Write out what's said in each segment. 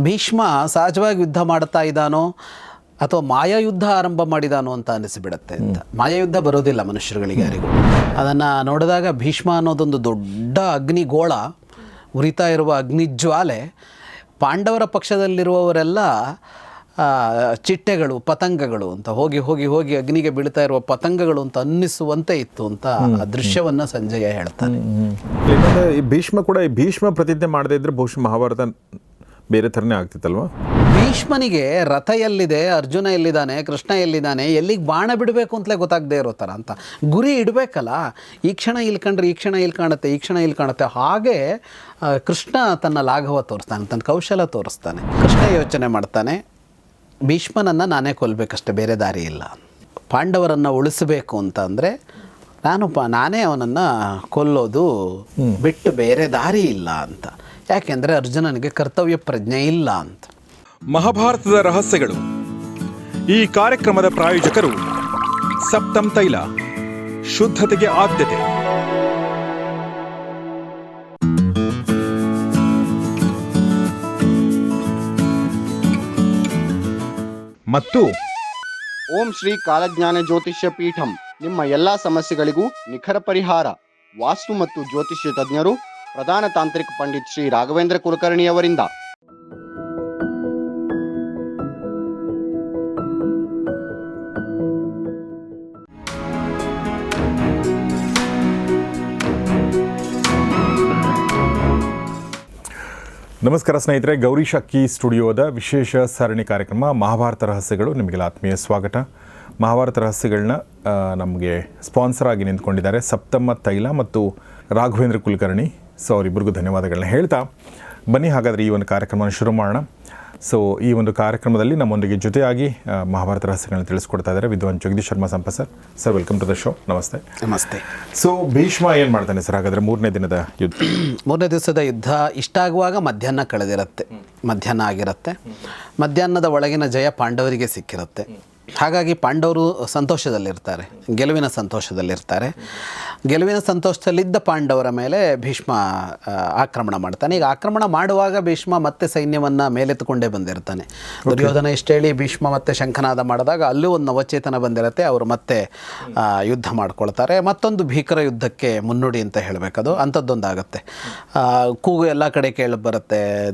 ಭೀಷ್ಮ ಸಹಜವಾಗಿ ಯುದ್ಧ ಮಾಡ್ತಾ ಇದ್ದಾನೋ ಅಥವಾ ಮಾಯಾಯುದ್ಧ ಆರಂಭ ಮಾಡಿದಾನೋ ಅಂತ ಅನಿಸಿಬಿಡುತ್ತೆ ಅಂತ. ಮಾಯಾಯುದ್ಧ ಬರೋದಿಲ್ಲ ಮನುಷ್ಯರುಗಳಿಗೆ ಯಾರಿಗೂ. ಅದನ್ನು ನೋಡಿದಾಗ ಭೀಷ್ಮ ಅನ್ನೋದೊಂದು ದೊಡ್ಡ ಅಗ್ನಿಗೋಳ ಉರಿತಾ ಇರುವ ಅಗ್ನಿಜ್ವಾಲೆ ಪಾಂಡವರ ಪಕ್ಷದಲ್ಲಿರುವವರೆಲ್ಲ ಚಿಟ್ಟೆಗಳು ಪತಂಗಗಳು ಅಂತ ಹೋಗಿ ಹೋಗಿ ಹೋಗಿ ಅಗ್ನಿಗೆ ಬೀಳ್ತಾ ಇರುವ ಪತಂಗಗಳು ಅಂತ ಅನ್ನಿಸುವಂತೆ ಇತ್ತು ಅಂತ ಆ ದೃಶ್ಯವನ್ನ ಸಂಜಯ ಹೇಳ್ತಾನೆ. ಭೀಷ್ಮ ಕೂಡ ಈ ಭೀಷ್ಮ ಪ್ರತಿಜ್ಞೆ ಮಾಡದೇ ಇದ್ರೆ ಬಹುಶಃ ಮಹಾಭಾರತ ಬೇರೆ ಥರನೇ ಆಗ್ತಿತ್ತಲ್ವಾ? ಭೀಷ್ಮನಿಗೆ ರಥ ಎಲ್ಲಿದೆ ಅರ್ಜುನ ಎಲ್ಲಿದ್ದಾನೆ ಕೃಷ್ಣ ಎಲ್ಲಿದ್ದಾನೆ ಎಲ್ಲಿಗೆ ಬಾಣ ಬಿಡಬೇಕು ಅಂತಲೇ ಗೊತ್ತಾಗದೇ ಇರೋ ಥರ ಅಂತ. ಗುರಿ ಇಡಬೇಕಲ್ಲ ಈ ಕ್ಷಣ ಇಲ್ಲಿ ಕಂಡ್ರೆ ಈ ಕ್ಷಣ ಇಲ್ಲಿ ಕಾಣುತ್ತೆ ಈ ಕ್ಷಣ ಇಲ್ಲಿ ಕಾಣುತ್ತೆ. ಹಾಗೆ ಕೃಷ್ಣ ತನ್ನ ಲಾಘವ ತೋರಿಸ್ತಾನೆ ತನ್ನ ಕೌಶಲ ತೋರಿಸ್ತಾನೆ. ಕೃಷ್ಣ ಯೋಚನೆ ಮಾಡ್ತಾನೆ ಭೀಷ್ಮನನ್ನು ನಾನೇ ಕೊಲ್ಲಬೇಕಷ್ಟೆ ಬೇರೆ ದಾರಿ ಇಲ್ಲ. ಪಾಂಡವರನ್ನು ಉಳಿಸಬೇಕು ಅಂತ ಅಂದರೆ ನಾನು ಪ ನಾನೇ ಅವನನ್ನು ಕೊಲ್ಲೋದು ಬಿಟ್ಟು ಬೇರೆ ದಾರಿ ಇಲ್ಲ ಅಂತ. ಯಾಕೆಂದರೆ ಅರ್ಜುನನಿಗೆ ಕರ್ತವ್ಯ ಪ್ರಜ್ಞೆ ಇಲ್ಲ ಅಂತ. ಮಹಾಭಾರತದ ರಹಸ್ಯಗಳು. ಈ ಕಾರ್ಯಕ್ರಮದ ಪ್ರಾಯೋಜಕರು ಸಪ್ತಂ ತೈಲ ಶುದ್ಧತೆಗೆ ಆದ್ಯತೆ. ಮತ್ತು ಓಂ ಶ್ರೀ ಕಾಲಜ್ಞಾನ ಜ್ಯೋತಿಷ್ಯ ಪೀಠಂ ನಿಮ್ಮ ಎಲ್ಲಾ ಸಮಸ್ಯೆಗಳಿಗೂ ನಿಖರ ಪರಿಹಾರ. ವಾಸ್ತು ಮತ್ತು ಜ್ಯೋತಿಷ್ಯ ತಜ್ಞರು ಪ್ರಧಾನ ತಾಂತ್ರಿಕ ಪಂಡಿತ್ ಶ್ರೀ ರಾಘವೇಂದ್ರ ಕುಲಕರ್ಣಿಯವರಿಂದ ನಮಸ್ಕಾರ ಸ್ನೇಹಿತರೆ, ಗೌರಿ ಶಕ್ಕಿ ಸ್ಟುಡಿಯೋದ ವಿಶೇಷ ಸರಣಿ ಕಾರ್ಯಕ್ರಮ ಮಹಾಭಾರತ ರಹಸ್ಯಗಳು ನಿಮಗೆಲ್ಲ ಆತ್ಮೀಯ ಸ್ವಾಗತ. ಮಹಾಭಾರತ ರಹಸ್ಯಗಳನ್ನ ನಮಗೆ ಸ್ಪಾನ್ಸರ್ ಆಗಿ ನಿಂತ್ಕೊಂಡಿದ್ದಾರೆ ಸಪ್ತಮ್ಮ ತೈಲ ಮತ್ತು ರಾಘವೇಂದ್ರ ಕುಲಕರ್ಣಿ. ಸೊ ಅವರಿಬ್ಬರಿಗೂ ಧನ್ಯವಾದಗಳನ್ನ ಹೇಳ್ತಾ. ಬನ್ನಿ ಹಾಗಾದರೆ ಈ ಒಂದು ಕಾರ್ಯಕ್ರಮವನ್ನು ಶುರು ಮಾಡೋಣ. ಸೊ ಈ ಒಂದು ಕಾರ್ಯಕ್ರಮದಲ್ಲಿ ನಮ್ಮೊಂದಿಗೆ ಜೊತೆಯಾಗಿ ಮಹಾಭಾರತ ರಹಸ್ಯಗಳನ್ನು ತಿಳಿಸ್ಕೊಡ್ತಾ ಇದ್ದಾರೆ ವಿದ್ವಾನ್ Jagadish Sharma Sampa sir. Sir welcome to the show ನಮಸ್ತೆ. ನಮಸ್ತೆ. ಸೊ ಭೀಷ್ಮ ಏನು ಮಾಡ್ತಾನೆ ಸರ್? ಹಾಗಾದರೆ ಮೂರನೇ ದಿನದ ಯುದ್ಧ. ಮೂರನೇ ದಿವಸದ ಯುದ್ಧ ಇಷ್ಟ ಆಗುವಾಗ ಮಧ್ಯಾಹ್ನ ಕಳೆದಿರುತ್ತೆ. ಮಧ್ಯಾಹ್ನ ಆಗಿರುತ್ತೆ. ಮಧ್ಯಾಹ್ನದ ಒಳಗಿನ ಜಯ ಪಾಂಡವರಿಗೆ ಸಿಕ್ಕಿರುತ್ತೆ. ಹಾಗಾಗಿ ಪಾಂಡವರು ಸಂತೋಷದಲ್ಲಿರ್ತಾರೆ ಗೆಲುವಿನ ಸಂತೋಷದಲ್ಲಿರ್ತಾರೆ. ಗೆಲುವಿನ ಸಂತೋಷದಲ್ಲಿದ್ದ ಪಾಂಡವರ ಮೇಲೆ ಭೀಷ್ಮ ಆಕ್ರಮಣ ಮಾಡ್ತಾನೆ. ಈಗ ಆಕ್ರಮಣ ಮಾಡುವಾಗ ಭೀಷ್ಮ ಮತ್ತೆ ಸೈನ್ಯವನ್ನು ಮೇಲೆತ್ತುಕೊಂಡೇ ಬಂದಿರ್ತಾನೆ. ದುರ್ಯೋಧನ ಇಷ್ಟೇಳಿ ಭೀಷ್ಮ ಮತ್ತೆ ಶಂಖನಾದ ಮಾಡಿದಾಗ ಅಲ್ಲೂ ಒಂದು ನವಚೇತನ ಬಂದಿರುತ್ತೆ ಅವರು ಮತ್ತೆ ಯುದ್ಧ ಮಾಡ್ಕೊಳ್ತಾರೆ. ಮತ್ತೊಂದು ಭೀಕರ ಯುದ್ಧಕ್ಕೆ ಮುನ್ನುಡಿ ಅಂತ ಹೇಳಬೇಕದು ಅಂಥದ್ದೊಂದು ಆಗುತ್ತೆ ಕೂಗು ಎಲ್ಲ ಕಡೆ ಕೇಳಿ ಬರುತ್ತೆ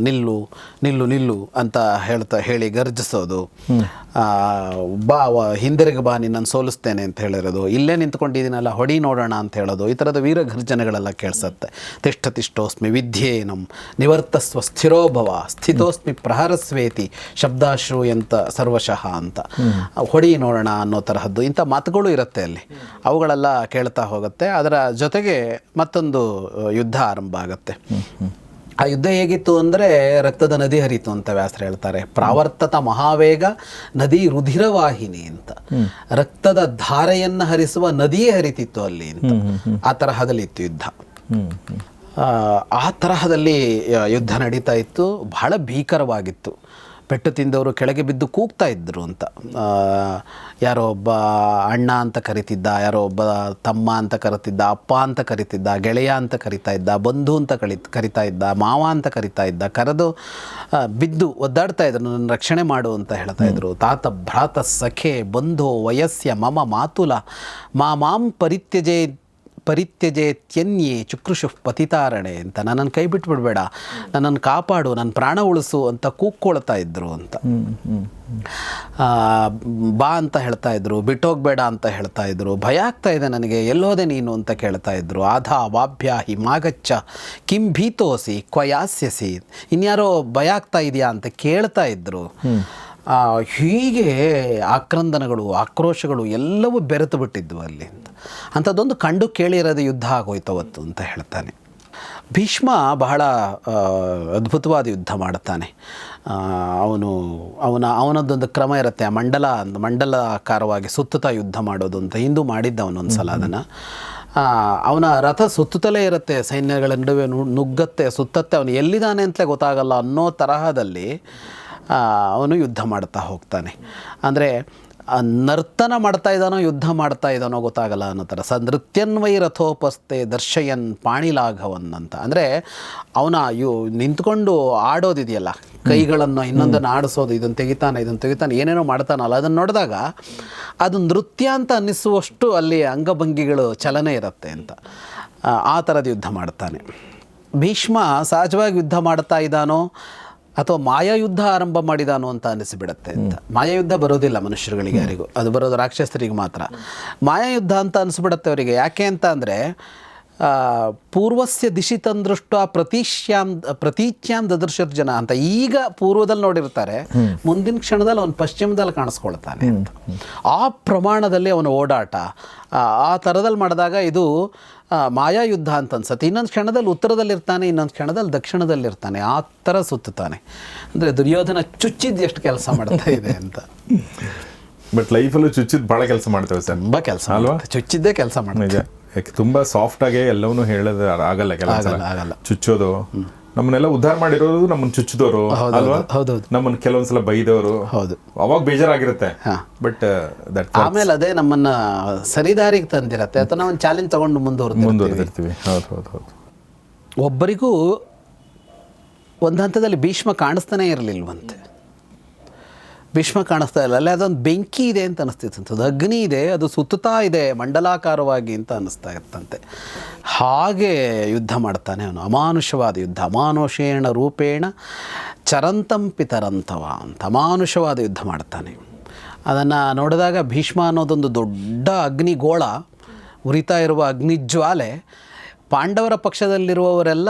ನಿಲ್ಲು ನಿಲ್ಲು ನಿಲ್ಲು ಅಂತ ಹೇಳ್ತಾ ಹೇಳಿ ಗರ್ಜಿಸೋದು. ಆ, ಬಾ ಹಿಂದಿರುಗಿ ಬಾ ನಿನ್ನನ್ನು ಸೋಲಿಸ್ತೇನೆ ಅಂತ ಹೇಳಿರೋದು. ಇಲ್ಲೇ ನಿಂತ್ಕೊಂಡಿದ್ದೀನಲ್ಲ ಹೊಡಿ ನೋಡೋಣ ಅಂತ ಹೇಳೋದು. ಈ ಥರದ ವೀರ ಗರ್ಜನೆಗಳೆಲ್ಲ ಕೇಳಿಸುತ್ತೆ. ತಿಷ್ಠ ತಿಷ್ಠೋಸ್ಮಿ ವಿದ್ಯೇನಂ ನಿವರ್ತಸ್ವ ಸ್ಥಿರೋಭವ ಸ್ಥಿತೋಸ್ಮಿ ಪ್ರಹರಸ್ವೇತಿ ಶಬ್ದಾಶ್ರು ಅಂತ ಸರ್ವಶಃ ಅಂತ. ಹೊಡಿ ನೋಡೋಣ ಅನ್ನೋ ತರಹದ್ದು ಇಂಥ ಮಾತುಗಳು ಇರುತ್ತೆ ಅಲ್ಲಿ. ಅವುಗಳೆಲ್ಲ ಕೇಳ್ತಾ ಹೋಗುತ್ತೆ. ಅದರ ಜೊತೆಗೆ ಮತ್ತೊಂದು ಯುದ್ಧ ಆರಂಭ ಆಗುತ್ತೆ. ಆ ಯುದ್ಧ ಹೇಗಿತ್ತು ಅಂದರೆ ರಕ್ತದ ನದಿ ಹರಿತು ಅಂತ ವ್ಯಾಸರು ಹೇಳ್ತಾರೆ. ಪ್ರಾವರ್ತತ ಮಹಾವೇಗ ನದಿ ರುಧಿರವಾಹಿನಿ ಅಂತ. ರಕ್ತದ ಧಾರೆಯನ್ನು ಹರಿಸುವ ನದಿಯೇ ಹರಿತಿತ್ತು ಅಲ್ಲಿ ಅಂತ. ಆ ತರಹದಲ್ಲಿತ್ತು ಯುದ್ಧ. ಆ, ಆ ತರಹದಲ್ಲಿ ಯುದ್ಧ ನಡೀತಾ ಇತ್ತು. ಬಹಳ ಭೀಕರವಾಗಿತ್ತು. ಪೆಟ್ಟು ತಿಂದವರು ಕೆಳಗೆ ಬಿದ್ದು ಕೂಗ್ತಾ ಇದ್ದರು ಅಂತ. ಯಾರೋ ಒಬ್ಬ ಅಣ್ಣ ಅಂತ ಕರಿತಿದ್ದ ಯಾರೋ ಒಬ್ಬ ತಮ್ಮ ಅಂತ ಕರಿತಿದ್ದ ಅಪ್ಪ ಅಂತ ಕರಿತಿದ್ದ ಗೆಳೆಯ ಅಂತ ಕರಿತಾ ಇದ್ದ ಬಂಧು ಅಂತ ಕಳಿ ಕರಿತಾ ಇದ್ದ ಮಾವ ಅಂತ ಕರಿತಾ ಇದ್ದ ಕರೆದು ಬಿದ್ದು ಒದ್ದಾಡ್ತಾ ಇದ್ರು ನನ್ನ ರಕ್ಷಣೆ ಮಾಡು ಅಂತ ಹೇಳ್ತಾ ಇದ್ರು. ತಾತ ಭ್ರಾತ ಸಖೆ ಬಂಧು ವಯಸ್ಸ ಮಮ ಮಾತುಲ ಮಾಮಾಂ ಪರಿತ್ಯಜೆ ಪರಿತ್ಯಜೇತ್ಯನ್ಯೇ ಚುಕ್ರುಷು ಪತಿತಾರಣೆ ಅಂತ ನನ್ನನ್ನು ಕೈ ಬಿಟ್ಬಿಡ್ಬೇಡ ನನ್ನನ್ನು ಕಾಪಾಡು, ನನ್ನ ಪ್ರಾಣ ಉಳಿಸು ಅಂತ ಕೂಕ್ಕೊಳ್ತಾ ಇದ್ರು ಅಂತ. ಬಾ ಅಂತ ಹೇಳ್ತಾ ಇದ್ರು, ಬಿಟ್ಟೋಗ್ಬೇಡ ಅಂತ ಹೇಳ್ತಾ ಇದ್ರು, ಭಯ ಆಗ್ತಾ ಇದೆ ನನಗೆ, ಎಲ್ಲೋದೆ ನೀನು ಅಂತ ಕೇಳ್ತಾ ಇದ್ರು. ಆಧಾ ವಾಭ್ಯ ಹಿಮಾಗಚ್ಚ ಕಿಂ ಭೀತೋಸಿ ಕ್ವಯಾಸ್ಯಸಿ. ಇನ್ಯಾರೋ ಭಯ ಆಗ್ತಾ ಇದೆಯಾ ಅಂತ ಕೇಳ್ತಾ ಇದ್ರು. ಹೀಗೆ ಆಕ್ರಂದನಗಳು, ಆಕ್ರೋಶಗಳು ಎಲ್ಲವೂ ಬೆರೆತು ಬಿಟ್ಟಿದ್ವು ಅಲ್ಲಿ. ಅಂಥದ್ದೊಂದು ಕಂಡು ಕೇಳಿರದ ಯುದ್ಧ ಆಗೋಯ್ತು ಅವತ್ತು ಅಂತ ಹೇಳ್ತಾನೆ. ಭೀಷ್ಮ ಬಹಳ ಅದ್ಭುತವಾದ ಯುದ್ಧ ಮಾಡ್ತಾನೆ. ಅವನು ಅವನ ಅವನದ್ದೊಂದು ಕ್ರಮ ಇರುತ್ತೆ. ಆ ಮಂಡಲ ಮಂಡಲಾಕಾರವಾಗಿ ಸುತ್ತುತ್ತಾ ಯುದ್ಧ ಮಾಡೋದು ಅಂತ ಹಿಂದೂ ಮಾಡಿದ್ದ ಅವನೊಂದು ಸಲ ಅದನ್ನು. ಅವನ ರಥ ಸುತ್ತುತ್ತಲೇ ಇರುತ್ತೆ. ಸೈನ್ಯಗಳ ನಡುವೆ ನುಗ್ಗತ್ತೆ ಸುತ್ತತ್ತೆ. ಅವನು ಎಲ್ಲಿದ್ದಾನೆ ಅಂತಲೇ ಗೊತ್ತಾಗಲ್ಲ ಅನ್ನೋ ತರಹದಲ್ಲಿ ಅವನು ಯುದ್ಧ ಮಾಡ್ತಾ ಹೋಗ್ತಾನೆ. ಅಂದರೆ ನರ್ತನ ಮಾಡ್ತಾ ಇದ್ದಾನೋ ಯುದ್ಧ ಮಾಡ್ತಾ ಇದ್ದಾನೋ ಗೊತ್ತಾಗಲ್ಲ ಅನ್ನೋ ಥರ. ಸ ನೃತ್ಯನ್ವೈ ರಥೋಪಸ್ಥೆ ದರ್ಶಯನ್ ಪಾಣಿಲಾಘವನ್ ಅಂತ. ಅಂದರೆ ಅವನ ಯು ನಿಂತ್ಕೊಂಡು ಆಡೋದಿದೆಯಲ್ಲ ಕೈಗಳನ್ನು ಇನ್ನೊಂದನ್ನು ಆಡಿಸೋದು ಇದನ್ನು ತೆಗಿತಾನೆ ಇದನ್ನು ತೆಗಿತಾನೆ ಏನೇನೋ ಮಾಡ್ತಾನಲ್ಲ ಅದನ್ನು ನೋಡಿದಾಗ ಅದು ನೃತ್ಯ ಅಂತ ಅನ್ನಿಸುವಷ್ಟು ಅಲ್ಲಿ ಅಂಗಭಂಗಿಗಳು ಚಲನೆ ಇರುತ್ತೆ ಅಂತ. ಆ, ಆ ಥರದ ಯುದ್ಧ ಮಾಡ್ತಾನೆ. ಭೀಷ್ಮ ಸಹಜವಾಗಿ ಯುದ್ಧ ಮಾಡ್ತಾ ಇದ್ದಾನೋ ಅಥವಾ ಮಾಯಾಯುದ್ಧ ಆರಂಭ ಮಾಡಿದಾನು ಅಂತ ಅನಿಸಿಬಿಡತ್ತೆ ಅಂತ. ಮಾಯಾಯುದ್ಧ ಬರೋದಿಲ್ಲ ಮನುಷ್ಯರುಗಳಿಗೆ ಯಾರಿಗೂ. ಅದು ಬರೋದು ರಾಕ್ಷಸರಿಗೆ ಮಾತ್ರ. ಮಾಯಾಯುದ್ಧ ಅಂತ ಅನಿಸ್ಬಿಡತ್ತೆ ಅವರಿಗೆ. ಯಾಕೆ ಅಂತ ಅಂದರೆ ಪೂರ್ವಸ್ಯ ದಿಶಿ ತಂದೃಷ್ಟ ಪ್ರತೀಶ್ಯಾಂ ಪ್ರತೀಚ್ಯಾಂ ದದರ್ಶರ್ ಜನ ಅಂತ ಈಗ ಪೂರ್ವದಲ್ಲಿ ನೋಡಿರ್ತಾರೆ ಮುಂದಿನ ಕ್ಷಣದಲ್ಲಿ ಅವನು ಪಶ್ಚಿಮದಲ್ಲಿ ಕಾಣಿಸ್ಕೊಳ್ತಾನೆ ಅಂತ. ಆ ಪ್ರಮಾಣದಲ್ಲಿ ಅವನ ಓಡಾಟ ಆ, ಥರದಲ್ಲಿ ಮಾಡಿದಾಗ ಇದು ಮಾಯಾ ಯುದ್ಧ ಅಂತ ಅನ್ಸುತ್ತೆ. ಇನ್ನೊಂದು ಕ್ಷಣದಲ್ಲಿ ಉತ್ತರದಲ್ಲಿರ್ತಾನೆ ಇನ್ನೊಂದು ಕ್ಷಣದಲ್ಲಿ ದಕ್ಷಿಣದಲ್ಲಿರ್ತಾನೆ ಆ ಥರ ಸುತ್ತುತ್ತಾನೆ. ಅಂದರೆ ದುರ್ಯೋಧನ ಚುಚ್ಚಿದ್ದು ಎಷ್ಟು ಕೆಲಸ ಮಾಡ್ತಾ ಇದೆ ಅಂತ. ಬಟ್ ಲೈಫಲ್ಲೂ ಚುಚ್ಚಿದ್ದು ಭಾಳ ಕೆಲಸ ಮಾಡ್ತೇವೆ ಸರ್. ತುಂಬ ಕೆಲಸ ಅಲ್ವಾ? ಚುಚ್ಚಿದ್ದೇ ಕೆಲಸ ಮಾಡ್ತಾನೆ ನಿಜ. ಯಾಕೆ ತುಂಬಾ ಸಾಫ್ಟ್ ಆಗಿ ಎಲ್ಲವನ್ನೂ ಹೇಳೋದು ಆಗಲ್ಲ ಕೆಲಸ ಆಗಲ್ಲ, ಆಗಲ್ಲ. ಚುಚ್ಚೋದು. ನಮ್ಮನ್ನೆಲ್ಲ ಉದ್ಧಾರ ಮಾಡಿರೋರು ನಮ್ಮನ್ನ ಚುಚ್ಚಿದವರು ಅಲ್ವಾ. ನಮ್ಮನ್ನ ಕೆಲವೊಂದ್ಸಲ ಬೈದವರು ಹೌದು. ಅವಾಗ ಬೇಜಾರಾಗಿರುತ್ತೆ. ಬಟ್ ದಟ್ ಆಮೇಲೆ ಅದೇ ನಮ್ಮನ್ನ ಸರಿದಾರಿಗೆ ತಂದಿರತ್ತೆ. ಅಥವಾ ನಾವು ಚಾಲೆಂಜ್ ತಗೊಂಡು ಮುಂದುವರ್ದು ಮುಂದುವರೆದಿರ್ತೀವಿ. ಹೌದು ಹೌದು ಹೌದು. ಒಬ್ಬರಿಗೂ ಒಂದು ಹಂತದಲ್ಲಿ ಭೀಷ್ಮ ಕಾಣಿಸ್ತಾನೆ ಇರಲಿಲ್ವಂತೆ. ಭೀಷ್ಮ ಕಾಣಿಸ್ತಾ ಇಲ್ಲ. ಅಲ್ಲೇ ಅದೊಂದು ಬೆಂಕಿ ಇದೆ ಅಂತ ಅನಿಸ್ತಿತ್ತಂಥದ್ದು. ಅಗ್ನಿ ಇದೆ, ಅದು ಸುತ್ತುತ್ತಾ ಇದೆ, ಮಂಡಲಾಕಾರವಾಗಿ ಅಂತ ಅನ್ನಿಸ್ತಾ ಇರ್ತಂತೆ ಹಾಗೆ ಯುದ್ಧ ಮಾಡ್ತಾನೆ ಅವನು. ಅಮಾನುಷವಾದ ಯುದ್ಧ. ಅಮಾನುಷೇಣ ರೂಪೇಣ ಚರಂತಂ ಪಿತರಂತವ ಅಂತ ಅಮಾನುಷವಾದ ಯುದ್ಧ ಮಾಡ್ತಾನೆ. ಅದನ್ನು ನೋಡಿದಾಗ ಭೀಷ್ಮ ಅನ್ನೋದೊಂದು ದೊಡ್ಡ ಅಗ್ನಿಗೋಳ, ಉರಿತಾ ಇರುವ ಅಗ್ನಿಜ್ವಾಲೆ, ಪಾಂಡವರ ಪಕ್ಷದಲ್ಲಿರುವವರೆಲ್ಲ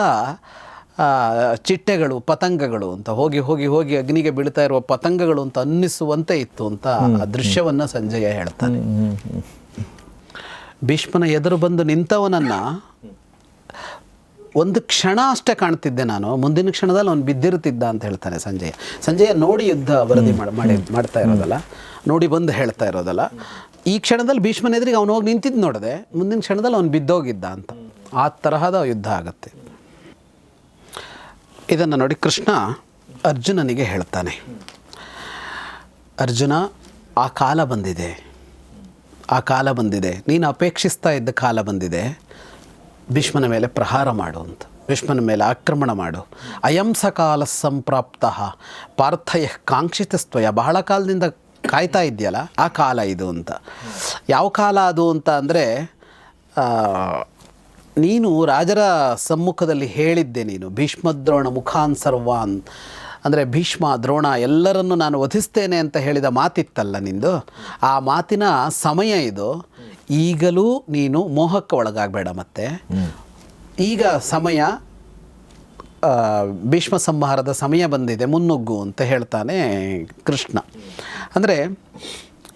ಚಿಟ್ಟೆಗಳು ಪತಂಗಗಳು ಅಂತ ಹೋಗಿ ಹೋಗಿ ಹೋಗಿ ಅಗ್ನಿಗೆ ಬೀಳ್ತಾ ಇರುವ ಪತಂಗಗಳು ಅಂತ ಅನ್ನಿಸುವಂತೆ ಇತ್ತು ಅಂತ ಆ ದೃಶ್ಯವನ್ನು ಸಂಜಯ ಹೇಳ್ತಾನೆ. ಭೀಷ್ಮನ ಎದುರು ಬಂದು ನಿಂತವನನ್ನ ಒಂದು ಕ್ಷಣ ಅಷ್ಟೇ ಕಾಣ್ತಿದ್ದೆ ನಾನು. ಮುಂದಿನ ಕ್ಷಣದಲ್ಲಿ ಅವನು ಬಿದ್ದಿರುತ್ತಿದ್ದ ಅಂತ ಹೇಳ್ತಾನೆ ಸಂಜಯ. ಸಂಜಯ ನೋಡಿ ಯುದ್ಧ ವರದಿ ಮಾಡ್- ಮಾಡಿ ಮಾಡ್ತಾ ಇರೋದಲ್ಲ. ನೋಡಿ ಬಂದು ಹೇಳ್ತಾ ಇರೋದಲ್ಲ. ಈ ಕ್ಷಣದಲ್ಲಿ ಭೀಷ್ಮನ ಎದುರಿಗೆ ಅವನು ಹೋಗಿ ನಿಂತಿದ್ದು ನೋಡಿದೆ ಮುಂದಿನ ಕ್ಷಣದಲ್ಲಿ ಅವನು ಬಿದ್ದೋಗಿದ್ದ ಅಂತ. ಆ ತರಹದ ಯುದ್ಧ ಆಗುತ್ತೆ. ಇದನ್ನು ನೋಡಿ ಕೃಷ್ಣ ಅರ್ಜುನನಿಗೆ ಹೇಳ್ತಾನೆ. ಅರ್ಜುನ, ಆ ಕಾಲ ಬಂದಿದೆ. ಆ ಕಾಲ ಬಂದಿದೆ. ನೀನು ಅಪೇಕ್ಷಿಸ್ತಾ ಇದ್ದ ಕಾಲ ಬಂದಿದೆ. ಭೀಷ್ಮನ ಮೇಲೆ ಪ್ರಹಾರ ಮಾಡು ಅಂತ. ಭೀಷ್ಮನ ಮೇಲೆ ಆಕ್ರಮಣ ಮಾಡು. ಅಯಂ ಸಕಾಲ ಸಂಪ್ರಾಪ್ತ ಪಾರ್ಥಯ ಕಾಂಕ್ಷಿತಸ್ತ್ವಯ. ಬಹಳ ಕಾಲದಿಂದ ಕಾಯ್ತಾ ಇದೆಯಲ್ಲ ಆ ಕಾಲ ಇದು ಅಂತ. ಯಾವ ಕಾಲ ಅದು ಅಂತ ಅಂದರೆ ನೀನು ರಾಜರ ಸಮ್ಮುಖದಲ್ಲಿ ಹೇಳಿದ್ದೆ ನೀನು, ಭೀಷ್ಮ ದ್ರೋಣ ಮುಖಾನ್ ಸರ್ವಾನ್ ಅಂದರೆ ಭೀಷ್ಮ, ದ್ರೋಣ ಎಲ್ಲರನ್ನು ನಾನು ವಧಿಸ್ತೇನೆ ಅಂತ ಹೇಳಿದ ಮಾತಿತ್ತಲ್ಲ ನಿಂದು? ಆ ಮಾತಿನ ಸಮಯ ಇದು. ಈಗಲೂ ನೀನು ಮೋಹಕ್ಕೆ ಒಳಗಾಗಬೇಡ ಮತ್ತೆ. ಈಗ ಸಮಯ ಭೀಷ್ಮ ಸಂಹಾರದ ಸಮಯ ಬಂದಿದೆ, ಮುನ್ನುಗ್ಗು ಅಂತ ಹೇಳ್ತಾನೆ ಕೃಷ್ಣ. ಅಂದರೆ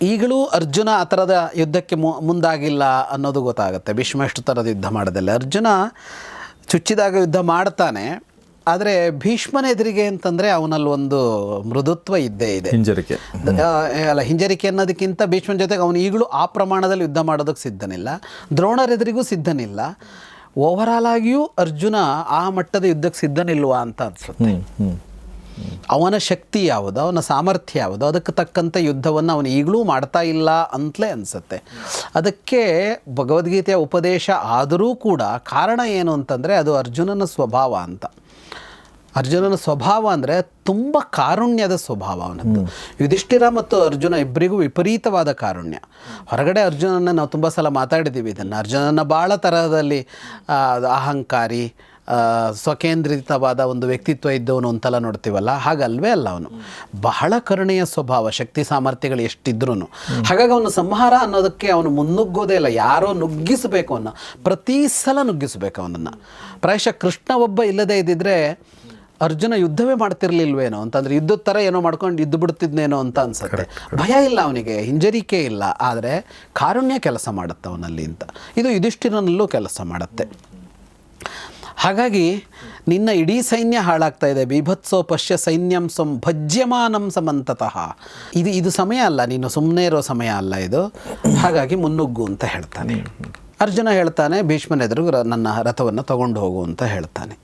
ಈಗಲೂ ಅರ್ಜುನ ಆ ಥರದ ಯುದ್ಧಕ್ಕೆ ಮು ಮುಂದಾಗಿಲ್ಲ ಅನ್ನೋದು ಗೊತ್ತಾಗುತ್ತೆ. ಭೀಷ್ಮ ಎಷ್ಟು ಥರದ ಯುದ್ಧ ಮಾಡೋದಿಲ್ಲ. ಅರ್ಜುನ ಚುಚ್ಚಿದಾಗ ಯುದ್ಧ ಮಾಡ್ತಾನೆ. ಆದರೆ ಭೀಷ್ಮನ ಎದುರಿಗೆ ಅಂತಂದರೆ ಅವನಲ್ಲಿ ಒಂದು ಮೃದುತ್ವ ಇದ್ದೇ ಇದೆ. ಹಿಂಜರಿಕೆ. ಅಲ್ಲ ಹಿಂಜರಿಕೆ ಅನ್ನೋದಕ್ಕಿಂತ ಭೀಷ್ಮನ ಜೊತೆಗೆ ಅವನು ಈಗಲೂ ಆ ಪ್ರಮಾಣದಲ್ಲಿ ಯುದ್ಧ ಮಾಡೋದಕ್ಕೆ ಸಿದ್ಧನಿಲ್ಲ. ದ್ರೋಣರೆದುರಿಗೂ ಸಿದ್ಧನಿಲ್ಲ. ಓವರಾಲ್ ಆಗಿಯೂ ಅರ್ಜುನ ಆ ಮಟ್ಟದ ಯುದ್ಧಕ್ಕೆ ಸಿದ್ಧನಿಲ್ವಾ ಅಂತ ಅನ್ಸುತ್ತೆ. ಅವನ ಶಕ್ತಿ ಯಾವುದು ಅವನ ಸಾಮರ್ಥ್ಯ ಯಾವುದು ಅದಕ್ಕೆ ತಕ್ಕಂಥ ಯುದ್ಧವನ್ನು ಅವನು ಈಗಲೂ ಮಾಡ್ತಾ ಇಲ್ಲ ಅಂತಲೇ ಅನಿಸುತ್ತೆ. ಅದಕ್ಕೆ ಭಗವದ್ಗೀತೆಯ ಉಪದೇಶ ಆದರೂ ಕೂಡ ಕಾರಣ ಏನು ಅಂತಂದರೆ ಅದು ಅರ್ಜುನನ ಸ್ವಭಾವ ಅಂತ. ಅರ್ಜುನನ ಸ್ವಭಾವ ಅಂದರೆ ತುಂಬ ಕಾರುಣ್ಯದ ಸ್ವಭಾವ ಅವನದ್ದು. ಯುಧಿಷ್ಠಿರ ಮತ್ತು ಅರ್ಜುನ ಇಬ್ಬರಿಗೂ ವಿಪರೀತವಾದ ಕಾರುಣ್ಯ. ಹೊರಗಡೆ ಅರ್ಜುನನ ನಾವು ತುಂಬ ಸಲ ಮಾತಾಡಿದ್ದೀವಿ ಇದನ್ನು ಅರ್ಜುನನ ಭಾಳ ತರಹದಲ್ಲಿ ಅಹಂಕಾರಿ ಸ್ವಕೇಂದ್ರಿತವಾದ ಒಂದು ವ್ಯಕ್ತಿತ್ವ ಇದ್ದವನು ಅಂತೆಲ್ಲ ನೋಡ್ತೀವಲ್ಲ? ಹಾಗಲ್ವೇ ಅಲ್ಲ ಅವನು. ಬಹಳ ಕರುಣೆಯ ಸ್ವಭಾವ ಶಕ್ತಿ ಸಾಮರ್ಥ್ಯಗಳು ಎಷ್ಟಿದ್ರೂ ಹಾಗಾಗಿ ಅವನು ಸಂಹಾರ ಅನ್ನೋದಕ್ಕೆ ಅವನು ಮುನ್ನುಗ್ಗೋದೇ ಇಲ್ಲ. ಯಾರೋ ನುಗ್ಗಿಸಬೇಕು ಅವನ್ನ. ಪ್ರತಿ ಸಲ ನುಗ್ಗಿಸಬೇಕು ಅವನನ್ನು. ಪ್ರಾಯಶಃ ಕೃಷ್ಣ ಒಬ್ಬ ಇಲ್ಲದೇ ಇದ್ದಿದ್ರೆ ಅರ್ಜುನ ಯುದ್ಧವೇ ಮಾಡ್ತಿರ್ಲಿಲ್ವೇನೋ? ಅಂತಂದ್ರೆ ಯುದ್ಧದ ಥರ ಏನೋ ಮಾಡ್ಕೊಂಡು ಇದ್ದು ಬಿಡ್ತಿದ್ನೇನೋ ಅಂತ ಅನ್ಸುತ್ತೆ. ಭಯ ಇಲ್ಲ ಅವನಿಗೆ. ಹಿಂಜರಿಕೆ ಇಲ್ಲ. ಆದರೆ ಕಾರುಣ್ಯ ಕೆಲಸ ಮಾಡುತ್ತೆ ಅವನಲ್ಲಿ ಅಂತ. ಇದು ಯುಧಿಷ್ಠಿರನಲ್ಲೂ ಕೆಲಸ ಮಾಡುತ್ತೆ. ಹಾಗಾಗಿ ನಿನ್ನ ಇಡೀ ಸೈನ್ಯ ಹಾಳಾಗ್ತಾ ಇದೆ. ಬಿಭತ್ಸೋ ಪಶ್ಯ ಸೈನ್ಯಂ ಸಂ ಭಜ್ಯಮಾನಂ ಸಮಂತತಃ. ಇದು ಇದು ಸಮಯ ಅಲ್ಲ, ನೀನು ಸುಮ್ಮನೆ ಇರೋ ಸಮಯ ಅಲ್ಲ ಇದು. ಹಾಗಾಗಿ ಮುನ್ನುಗ್ಗು ಅಂತ ಹೇಳ್ತಾನೆ. ಅರ್ಜುನ ಹೇಳ್ತಾನೆ, ಭೀಷ್ಮನ ಎದುರು ರ- ನನ್ನ ರಥವನ್ನು ತಗೊಂಡು ಹೋಗು ಅಂತ ಹೇಳ್ತಾನೆ.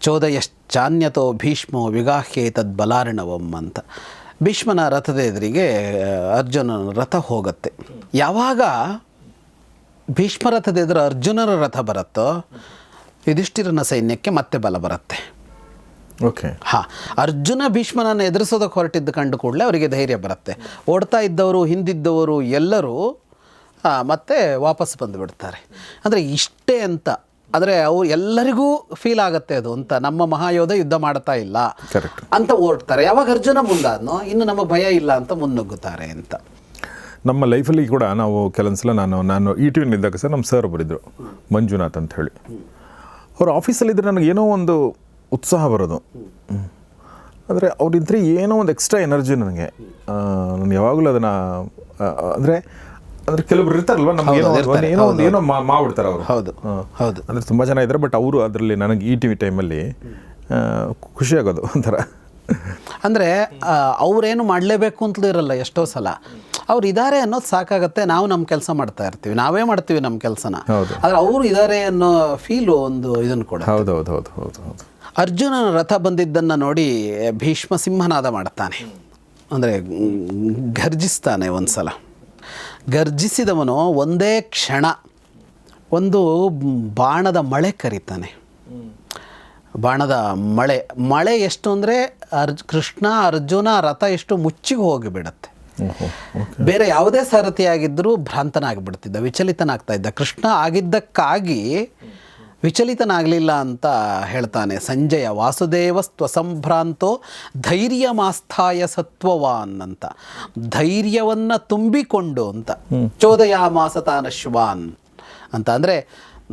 ಚೋದಯಶ್ಚಾನ್ಯತೋ ಭೀಷ್ಮೋ ವಿಗಾಹ್ಯೇತದ್ ಬಲಾರ್ಣವಂ ಅಂತ. ಭೀಷ್ಮನ ರಥದ ಎದುರಿಗೆ ಅರ್ಜುನನ ರಥ ಹೋಗುತ್ತೆ. ಯಾವಾಗ ಭೀಷ್ಮ ರಥದ ಎದುರು ಅರ್ಜುನರ ರಥ ಬರುತ್ತೋ ಯುಧಿಷ್ಠಿರನ ಸೈನ್ಯಕ್ಕೆ ಮತ್ತೆ ಬಲ ಬರುತ್ತೆ. ಓಕೆ. ಹಾ ಅರ್ಜುನ ಭೀಷ್ಮನನ್ನು ಎದುರಿಸೋದಕ್ಕೆ ಹೊರಟಿದ್ದು ಕಂಡು ಕೂಡಲೇ ಅವರಿಗೆ ಧೈರ್ಯ ಬರುತ್ತೆ. ಓಡ್ತಾ ಇದ್ದವರು ಹಿಂದಿದ್ದವರು ಎಲ್ಲರೂ ಮತ್ತೆ ವಾಪಸ್ ಬಂದುಬಿಡ್ತಾರೆ. ಅಂದರೆ ಇಷ್ಟೇ ಅಂತ. ಆದರೆ ಅವ್ರು ಎಲ್ಲರಿಗೂ ಫೀಲ್ ಆಗುತ್ತೆ ಅದು ಅಂತ. ನಮ್ಮ ಮಹಾಯೋಧ ಯುದ್ಧ ಮಾಡ್ತಾ ಇಲ್ಲ. ಅಂತ ಓಡ್ತಾರೆ. ಯಾವಾಗ ಅರ್ಜುನ ಮುಂದಾದ್ನೋ ಇನ್ನು ನಮಗೆ ಭಯ ಇಲ್ಲ ಅಂತ ಮುನ್ನುಗ್ಗುತ್ತಾರೆ ಅಂತ. ನಮ್ಮ ಲೈಫಲ್ಲಿ ಕೂಡ ನಾವು ಕೆಲವೊಂದ್ಸಲ ನಾನು ನಾನು ಈ ಟಿ ಇದ್ದಾಗ ಸರ್ ನಮ್ಮ ಸರ್ ಒಬ್ಬರಿದ್ದರು ಮಂಜುನಾಥ್ ಅಂತ ಹೇಳಿ. ಅವ್ರು ಆಫೀಸಲ್ಲಿದ್ದರೆ ನನಗೆ ಏನೋ ಒಂದು ಉತ್ಸಾಹ ಬರೋದು. ಆದರೆ ಅವ್ರಿದ್ರೆ ಏನೋ ಒಂದು ಎಕ್ಸ್ಟ್ರಾ ಎನರ್ಜಿ ನನಗೆ. ನಾನು ಯಾವಾಗಲೂ ಅದನ್ನು ಅಂದರೆ ಅಂದರೆ ಕೆಲವರು ಇರ್ತಾರಲ್ವ ನಮ್ಗೆ ಏನೋ ಒಂದು- ಏನೋ ಮಾಡ್ಬಿಡ್ತಾರೆ ಅವರು. ಹೌದು ಹೌದು. ಅಂದರೆ ತುಂಬ ಜನ ಇದ್ದಾರೆ ಬಟ್ ಅವರು ಅದರಲ್ಲಿ ನನಗೆ ಈ ಟಿ ವಿ ಟೈಮಲ್ಲಿ ಖುಷಿಯಾಗೋದು ಒಂಥರ. ಅಂದರೆ ಅವರೇನು ಮಾಡಲೇಬೇಕು ಅಂತಲೂ ಇರಲ್ಲ ಎಷ್ಟೋ ಸಲ. ಅವ್ರು ಇದ್ದಾರೆ ಅನ್ನೋದು ಸಾಕಾಗತ್ತೆ. ನಾವು ನಮ್ಮ ಕೆಲಸ ಮಾಡ್ತಾ ಇರ್ತೀವಿ. ನಾವೇ ಮಾಡ್ತೀವಿ ನಮ್ಮ ಕೆಲಸನ. ಆದ್ರೆ ಆದರೆ ಅವರು ಇದಾರೆ ಅನ್ನೋ ಫೀಲು ಒಂದು ಇದನ್ನು ಕೂಡ ಹೌದು ಹೌದು ಹೌದು ಹೌದು ಹೌದು. ಅರ್ಜುನನ ರಥ ಬಂದಿದ್ದನ್ನು ನೋಡಿ ಭೀಷ್ಮ ಸಿಂಹನಾದ ಮಾಡ್ತಾನೆ. ಅಂದರೆ ಗರ್ಜಿಸ್ತಾನೆ ಒಂದು ಸಲ ಗರ್ಜಿಸಿದವನು ಒಂದೇ ಕ್ಷಣ. ಒಂದು ಬಾಣದ ಮಳೆ ಕರೀತಾನೆ. ಬಾಣದ ಮಳೆ. ಮಳೆ ಎಷ್ಟು ಅಂದರೆ ಅರ್ಜ್ ಕೃಷ್ಣ ಅರ್ಜುನ ರಥ ಎಷ್ಟು ಮುಚ್ಚಿಗೆ ಹೋಗಿಬಿಡತ್ತೆ. ಬೇರೆ ಯಾವುದೇ ಸಾರಥಿಯಾಗಿದ್ದರೂ ಭ್ರಾಂತನಾಗಿಬಿಡ್ತಿದ್ದ ವಿಚಲಿತನಾಗ್ತಾ ಇದ್ದ. ಕೃಷ್ಣ ಆಗಿದ್ದಕ್ಕಾಗಿ ವಿಚಲಿತನಾಗಲಿಲ್ಲ ಅಂತ ಹೇಳ್ತಾನೆ ಸಂಜಯ ವಾಸುದೇವ ಸ್ವಸಂಭ್ರಾಂತೋ ಧೈರ್ಯ ಮಾಸ್ಥಾಯ ಸತ್ವವಾನ್ ಅಂತ. ಧೈರ್ಯವನ್ನು ತುಂಬಿಕೊಂಡು ಅಂತ. ಚೋದಯಾಮಾಸ ತಾನಶ್ವಾನ್ ಅಂತ. ಅಂದರೆ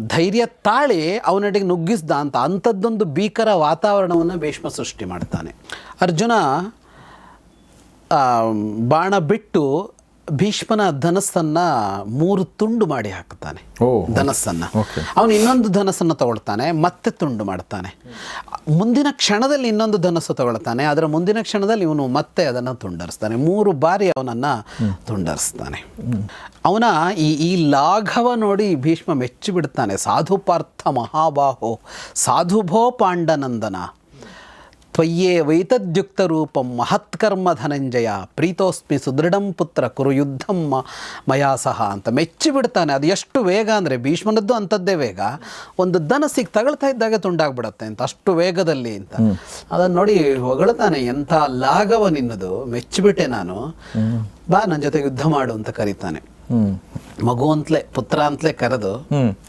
ಧೈರ್ಯ ತಾಳಿ ಅವನಡೆಗೆ ನುಗ್ಗಿಸ್ದ ಅಂತ ಅಂಥದ್ದೊಂದು ಭೀಕರ ವಾತಾವರಣವನ್ನು ಭೀಷ್ಮ ಸೃಷ್ಟಿ ಮಾಡ್ತಾನೆ. ಅರ್ಜುನ ಬಾಣ ಬಿಟ್ಟು ಭೀಷ್ಮನ ಧನಸ್ಸನ್ನ ಮೂರು ತುಂಡು ಮಾಡಿ ಹಾಕ್ತಾನೆ ಧನಸ್ಸನ್ನು. ಧನಸ್ಸನ್ನ ಅವನು ಇನ್ನೊಂದು ಧನಸ್ಸನ್ನು ತಗೊಳ್ತಾನೆ ಮತ್ತೆ ತುಂಡು ಮಾಡ್ತಾನೆ. ಮುಂದಿನ ಕ್ಷಣದಲ್ಲಿ ಇನ್ನೊಂದು ಧನಸ್ಸು ತಗೊಳ್ತಾನೆ ಅದರ ಮುಂದಿನ ಕ್ಷಣದಲ್ಲಿ ಇವನು ಮತ್ತೆ ಅದನ್ನು ತುಂಡರಿಸ್ತಾನೆ. ಮೂರು ಬಾರಿ ಅವನನ್ನು ತುಂಡರಿಸ್ತಾನೆ. ಅವನ ಈ ಈ ಲಾಘವ ನೋಡಿ ಭೀಷ್ಮ ಮೆಚ್ಚಿ ಬಿಡ್ತಾನೆ ಸಾಧು ಪಾರ್ಥ ಮಹಾಬಾಹೋ ಸಾಧುಭೋ ಪಾಂಡನಂದನ. ತ್ವಯ್ಯೇ ವೈತದ್ಯುಕ್ತ ರೂಪಂ ಮಹತ್ಕರ್ಮ ಧನಂಜಯ ಪ್ರೀತೋಸ್ಮಿ ಸುದೃಢಂ ಪುತ್ರ ಕುರು ಯುದ್ಧಂ ಮಯಾ ಸಹ ಅಂತ ಮೆಚ್ಚಿ ಬಿಡ್ತಾನೆ. ಅದು ಎಷ್ಟು ವೇಗ ಅಂದರೆ ಭೀಷ್ಮನದ್ದು ಅಂಥದ್ದೇ ವೇಗ. ಒಂದು ಧನಸ್ಸಿಗೆ ತಗೊಳ್ತಾ ಇದ್ದಾಗ ತುಂಡಾಗ್ಬಿಡತ್ತೆ ಅಂತ ಅಷ್ಟು ವೇಗದಲ್ಲಿ ಅಂತ. ಅದನ್ನು ನೋಡಿ ಹೊಗಳ್ತಾನೆ ಎಂಥ ಲಾಘವ ನಿನ್ನದು. ಮೆಚ್ಚಿಬಿಟ್ಟೆ ನಾನು. ಬಾ ನನ್ನ ಜೊತೆ ಯುದ್ಧ ಮಾಡು ಅಂತ ಕರೀತಾನೆ. ಮಗು ಅಂತಲೇ ಪುತ್ರ ಅಂತಲೇ ಕರೆದು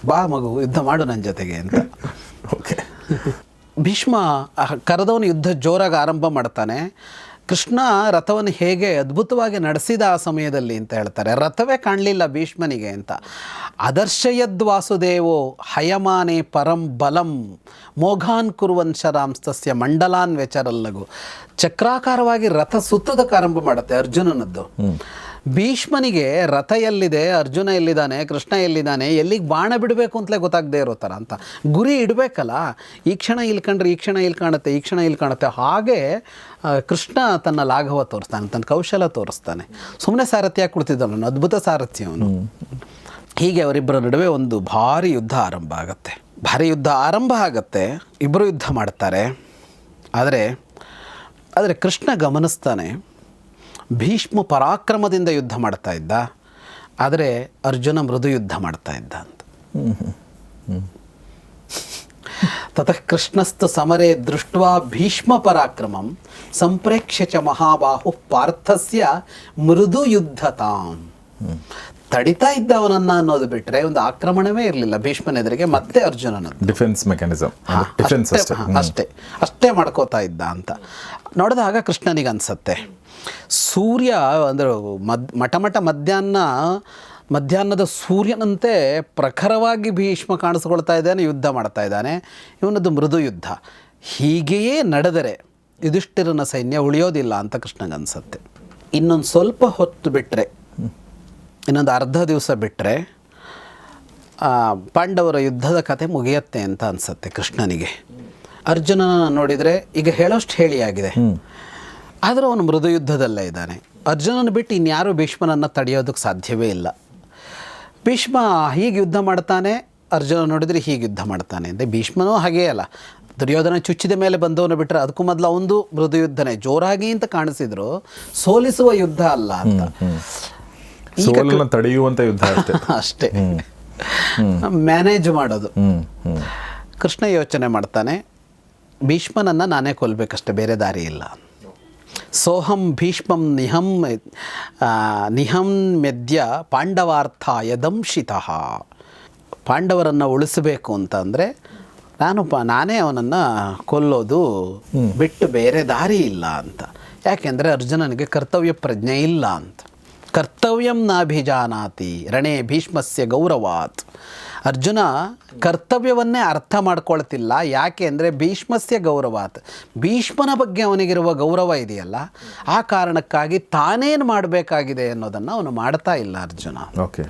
ಬಾ ಮಗು ಯುದ್ಧ ಮಾಡು ನನ್ನ ಜೊತೆಗೆ ಅಂತ. ಓಕೆ ಭೀಷ್ಮ ಕರೆದವನ ಯುದ್ಧ ಜೋರಾಗಿ ಆರಂಭ ಮಾಡ್ತಾನೆ. ಕೃಷ್ಣ ರಥವನ್ನು ಹೇಗೆ ಅದ್ಭುತವಾಗಿ ನಡೆಸಿದ ಆ ಸಮಯದಲ್ಲಿ ಅಂತ ಹೇಳ್ತಾರೆ. ರಥವೇ ಕಾಣಲಿಲ್ಲ ಭೀಷ್ಮನಿಗೆ ಅಂತ. ಅದರ್ಶಯದ್ ವಾಸುದೇವೋ, ಹಯಮಾನೆ ಪರಂ ಬಲಂ, ಮೋಘಾನ್ ಕುರುವನ್ ಶರಾಂಸ್ತಸ್ಯ ಮಂಡಲಾನ್ ವೆಚರಲ್ಲಗು ಚಕ್ರಾಕಾರವಾಗಿ ರಥ ಸುತ್ತದಕ್ಕೆ ಆರಂಭ ಮಾಡುತ್ತೆ ಅರ್ಜುನನದ್ದು. ಭೀಷ್ಮನಿಗೆ ರಥ ಎಲ್ಲಿದೆ ಅರ್ಜುನ ಎಲ್ಲಿದ್ದಾನೆ ಕೃಷ್ಣ ಎಲ್ಲಿದ್ದಾನೆ ಎಲ್ಲಿಗೆ ಬಾಣ ಬಿಡಬೇಕು ಅಂತಲೇ ಗೊತ್ತಾಗದೇ ಇರೋ ಥರ ಅಂತ. ಗುರಿ ಇಡಬೇಕಲ್ಲ ಈ ಕ್ಷಣ ಇಲ್ಲಿ ಕಂಡ್ರೆ ಈ ಕ್ಷಣ ಇಲ್ಲಿ ಕಾಣುತ್ತೆ ಈ ಕ್ಷಣ ಇಲ್ಲಿ ಕಾಣುತ್ತೆ. ಹಾಗೆ ಕೃಷ್ಣ ತನ್ನ ಲಾಘವ ತೋರಿಸ್ತಾನೆ ತನ್ನ ಕೌಶಲ ತೋರಿಸ್ತಾನೆ. ಸುಮ್ಮನೆ ಸಾರಥ್ಯ ಕೊಡ್ತಿದ್ದವನು ಅದ್ಭುತ ಸಾರಥ್ಯ ಅವನು. ಹೀಗೆ ಅವರಿಬ್ಬರ ನಡುವೆ ಒಂದು ಭಾರಿ ಯುದ್ಧ ಆರಂಭ ಆಗುತ್ತೆ. ಭಾರಿ ಯುದ್ಧ ಆರಂಭ ಆಗುತ್ತೆ ಇಬ್ಬರು ಯುದ್ಧ ಮಾಡ್ತಾರೆ. ಆದರೆ ಆದರೆ ಕೃಷ್ಣ ಗಮನಿಸ್ತಾನೆ ಭೀಷ್ಮ ಪರಾಕ್ರಮದಿಂದ ಯುದ್ಧ ಮಾಡ್ತಾ ಇದ್ದ. ಆದರೆ ಅರ್ಜುನ ಮೃದು ಯುದ್ಧ ಮಾಡ್ತಾ ಇದ್ದ ಅಂತ. ತತಃ ಕೃಷ್ಣಸ್ತು ಸಮರೇ ದೃಷ್ಟ ಭೀಷ್ಮ ಪರಾಕ್ರಮಂ ಸಂಪ್ರೇಕ್ಷ್ಯ ಮಹಾಬಾಹು ಪಾರ್ಥಸ್ಯ ಮೃದು ಯುದ್ಧತಾಂ. ತಡಿತಾ ಇದ್ದ ಅವನನ್ನ ಅನ್ನೋದು ಬಿಟ್ರೆ ಒಂದು ಆಕ್ರಮಣವೇ ಇರಲಿಲ್ಲ ಭೀಷ್ಮನ ಎದುರಿಗೆ ಮತ್ತೆ ಅರ್ಜುನನ ಡಿಫೆನ್ಸ್ ಮೆಕ್ಯಾನಿಸಮ್ ಅಷ್ಟೇ ಅಷ್ಟೇ. ಮಾಡ್ಕೋತಾ ಇದ್ದ ಅಂತ. ನೋಡಿದಾಗ ಕೃಷ್ಣನಿಗೆ ಅನ್ಸತ್ತೆ. ಸೂರ್ಯ ಅಂದ್ರೆ ಮದ್ ಮಠ ಮಠ ಮಧ್ಯಾಹ್ನ ಮಧ್ಯಾಹ್ನದ ಸೂರ್ಯನಂತೆ ಪ್ರಖರವಾಗಿ ಭೀಷ್ಮ ಕಾಣಿಸ್ಕೊಳ್ತಾ ಇದ್ದಾನೆ ಯುದ್ಧ ಮಾಡ್ತಾ ಇದ್ದಾನೆ. ಇವನದ್ದು ಮೃದು ಯುದ್ಧ. ಹೀಗೆಯೇ ನಡೆದರೆ ಯುಧಿಷ್ಠಿರನ ಸೈನ್ಯ ಉಳಿಯೋದಿಲ್ಲ ಅಂತ ಕೃಷ್ಣಗನ್ಸತ್ತೆ ಇನ್ನೊಂದು ಸ್ವಲ್ಪ ಹೊತ್ತು ಬಿಟ್ಟರೆ ಇನ್ನೊಂದು ಅರ್ಧ ದಿವಸ ಬಿಟ್ಟರೆ ಪಾಂಡವರ ಯುದ್ಧದ ಕತೆ ಮುಗಿಯತ್ತೆ ಅಂತ ಅನಿಸುತ್ತೆ ಕೃಷ್ಣನಿಗೆ. ಅರ್ಜುನ ನೋಡಿದರೆ ಈಗ ಹೇಳೋಷ್ಟು ಹೇಳಿ ಆಗಿದೆ ಆದರೂ ಅವನು ಮೃದು ಯುದ್ಧದಲ್ಲೇ ಇದ್ದಾನೆ. ಅರ್ಜುನನ ಬಿಟ್ಟು ಇನ್ಯಾರೂ ಭೀಷ್ಮನನ್ನು ತಡೆಯೋದಕ್ಕೆ ಸಾಧ್ಯವೇ ಇಲ್ಲ. ಭೀಷ್ಮ ಹೀಗೆ ಯುದ್ಧ ಮಾಡ್ತಾನೆ ಅರ್ಜುನ ನೋಡಿದರೆ ಹೀಗೆ ಯುದ್ಧ ಮಾಡ್ತಾನೆ. ಅಂದರೆ ಭೀಷ್ಮನೂ ಹಾಗೇ ಅಲ್ಲ. ದುರ್ಯೋಧನ ಚುಚ್ಚಿದ ಮೇಲೆ ಬಂದವನು ಬಿಟ್ಟರೆ ಅದಕ್ಕೂ ಮೊದಲು ಒಂದು ಮೃದು ಯುದ್ಧನೇ. ಜೋರಾಗಿ ಅಂತ ಕಾಣಿಸಿದ್ರು ಸೋಲಿಸುವ ಯುದ್ಧ ಅಲ್ಲ ಅಂತ. ಸೋಲನ್ನ ತಡೆಯುವಂತ ಯುದ್ಧ ಅಷ್ಟೇ. ಮ್ಯಾನೇಜ್ ಮಾಡೋದು. ಕೃಷ್ಣ ಯೋಚನೆ ಮಾಡ್ತಾನೆ ಭೀಷ್ಮನನ್ನು ನಾನೇ ಕೊಲ್ಲಬೇಕಷ್ಟೆ ಬೇರೆ ದಾರಿ ಇಲ್ಲ. ಸೋಹಂ ಭೀಷ್ಮಂ ನಿಹಂ ನಿಹಂ ಮೆದ್ಯ ಪಾಂಡವಾರ್ಥ ಯದಂಶಿತಃ ಪಾಂಡವರನ್ನು ಉಳಿಸಬೇಕು ಅಂತ ಅಂದರೆ ನಾನು ಪ ನಾನೇ ಅವನನ್ನು ಕೊಲ್ಲೋದು ಬಿಟ್ಟು ಬೇರೆ ದಾರಿ ಇಲ್ಲ ಅಂತ. ಯಾಕೆಂದರೆ ಅರ್ಜುನನಿಗೆ ಕರ್ತವ್ಯ ಪ್ರಜ್ಞೆ ಇಲ್ಲ ಅಂತ. ಕರ್ತವ್ಯಂ ನಾಭಿಜಾನಾತಿ ರಣೇ ಭೀಷ್ಮಸ್ಯ ಗೌರವಾತ್. ಅರ್ಜುನ ಕರ್ತವ್ಯವನ್ನೇ ಅರ್ಥ ಮಾಡ್ಕೊಳ್ತಿಲ್ಲ. ಯಾಕೆ ಅಂದರೆ ಭೀಷ್ಮಸ್ಯ ಗೌರವಾತ್. ಭೀಷ್ಮನ ಬಗ್ಗೆ ಅವನಿಗಿರುವ ಗೌರವ ಇದೆಯಲ್ಲ ಆ ಕಾರಣಕ್ಕಾಗಿ ತಾನೇನು ಮಾಡಬೇಕಾಗಿದೆ ಅನ್ನೋದನ್ನು ಅವನು ಮಾಡ್ತಾ ಇಲ್ಲ ಅರ್ಜುನ. ಓಕೆ.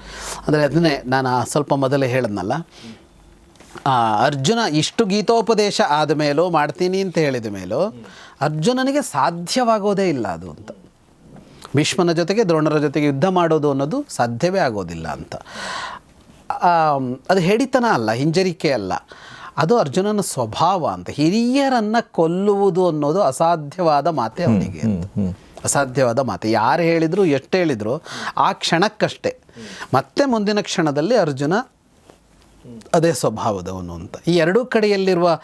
ಅಂದರೆ ಅದನ್ನೇ ನಾನು ಸ್ವಲ್ಪ ಮೊದಲೇ ಹೇಳಿದ್ನಲ್ಲ. ಅರ್ಜುನ ಇಷ್ಟು ಗೀತೋಪದೇಶ ಆದ ಮೇಲೂ ಮಾಡ್ತೀನಿ ಅಂತ ಹೇಳಿದ ಮೇಲೂ ಅರ್ಜುನನಿಗೆ ಸಾಧ್ಯವಾಗೋದೇ ಇಲ್ಲ ಅದು ಅಂತ. ಭೀಷ್ಮನ ಜೊತೆಗೆ ದ್ರೋಣರ ಜೊತೆಗೆ ಯುದ್ಧ ಮಾಡೋದು ಅನ್ನೋದು ಸಾಧ್ಯವೇ ಆಗೋದಿಲ್ಲ ಅಂತ. ಅದು ಹೇಳಿತನ ಅಲ್ಲ ಹಿಂಜರಿಕೆ ಅಲ್ಲ. ಅದು ಅರ್ಜುನನ ಸ್ವಭಾವ ಅಂತ. ಹಿರಿಯರನ್ನು ಕೊಲ್ಲುವುದು ಅನ್ನೋದು ಅಸಾಧ್ಯವಾದ ಮಾತೆ ಅವನಿಗೆ ಅಂತ. ಅಸಾಧ್ಯವಾದ ಮಾತೆ. ಯಾರು ಹೇಳಿದ್ರು ಎಷ್ಟು ಹೇಳಿದ್ರು ಆ ಕ್ಷಣಕ್ಕಷ್ಟೇ. ಮತ್ತೆ ಮುಂದಿನ ಕ್ಷಣದಲ್ಲಿ ಅರ್ಜುನ ಅದೇ ಸ್ವಭಾವದವನು ಅಂತ. ಈ ಎರಡೂ ಕಡೆಯಲ್ಲಿರುವ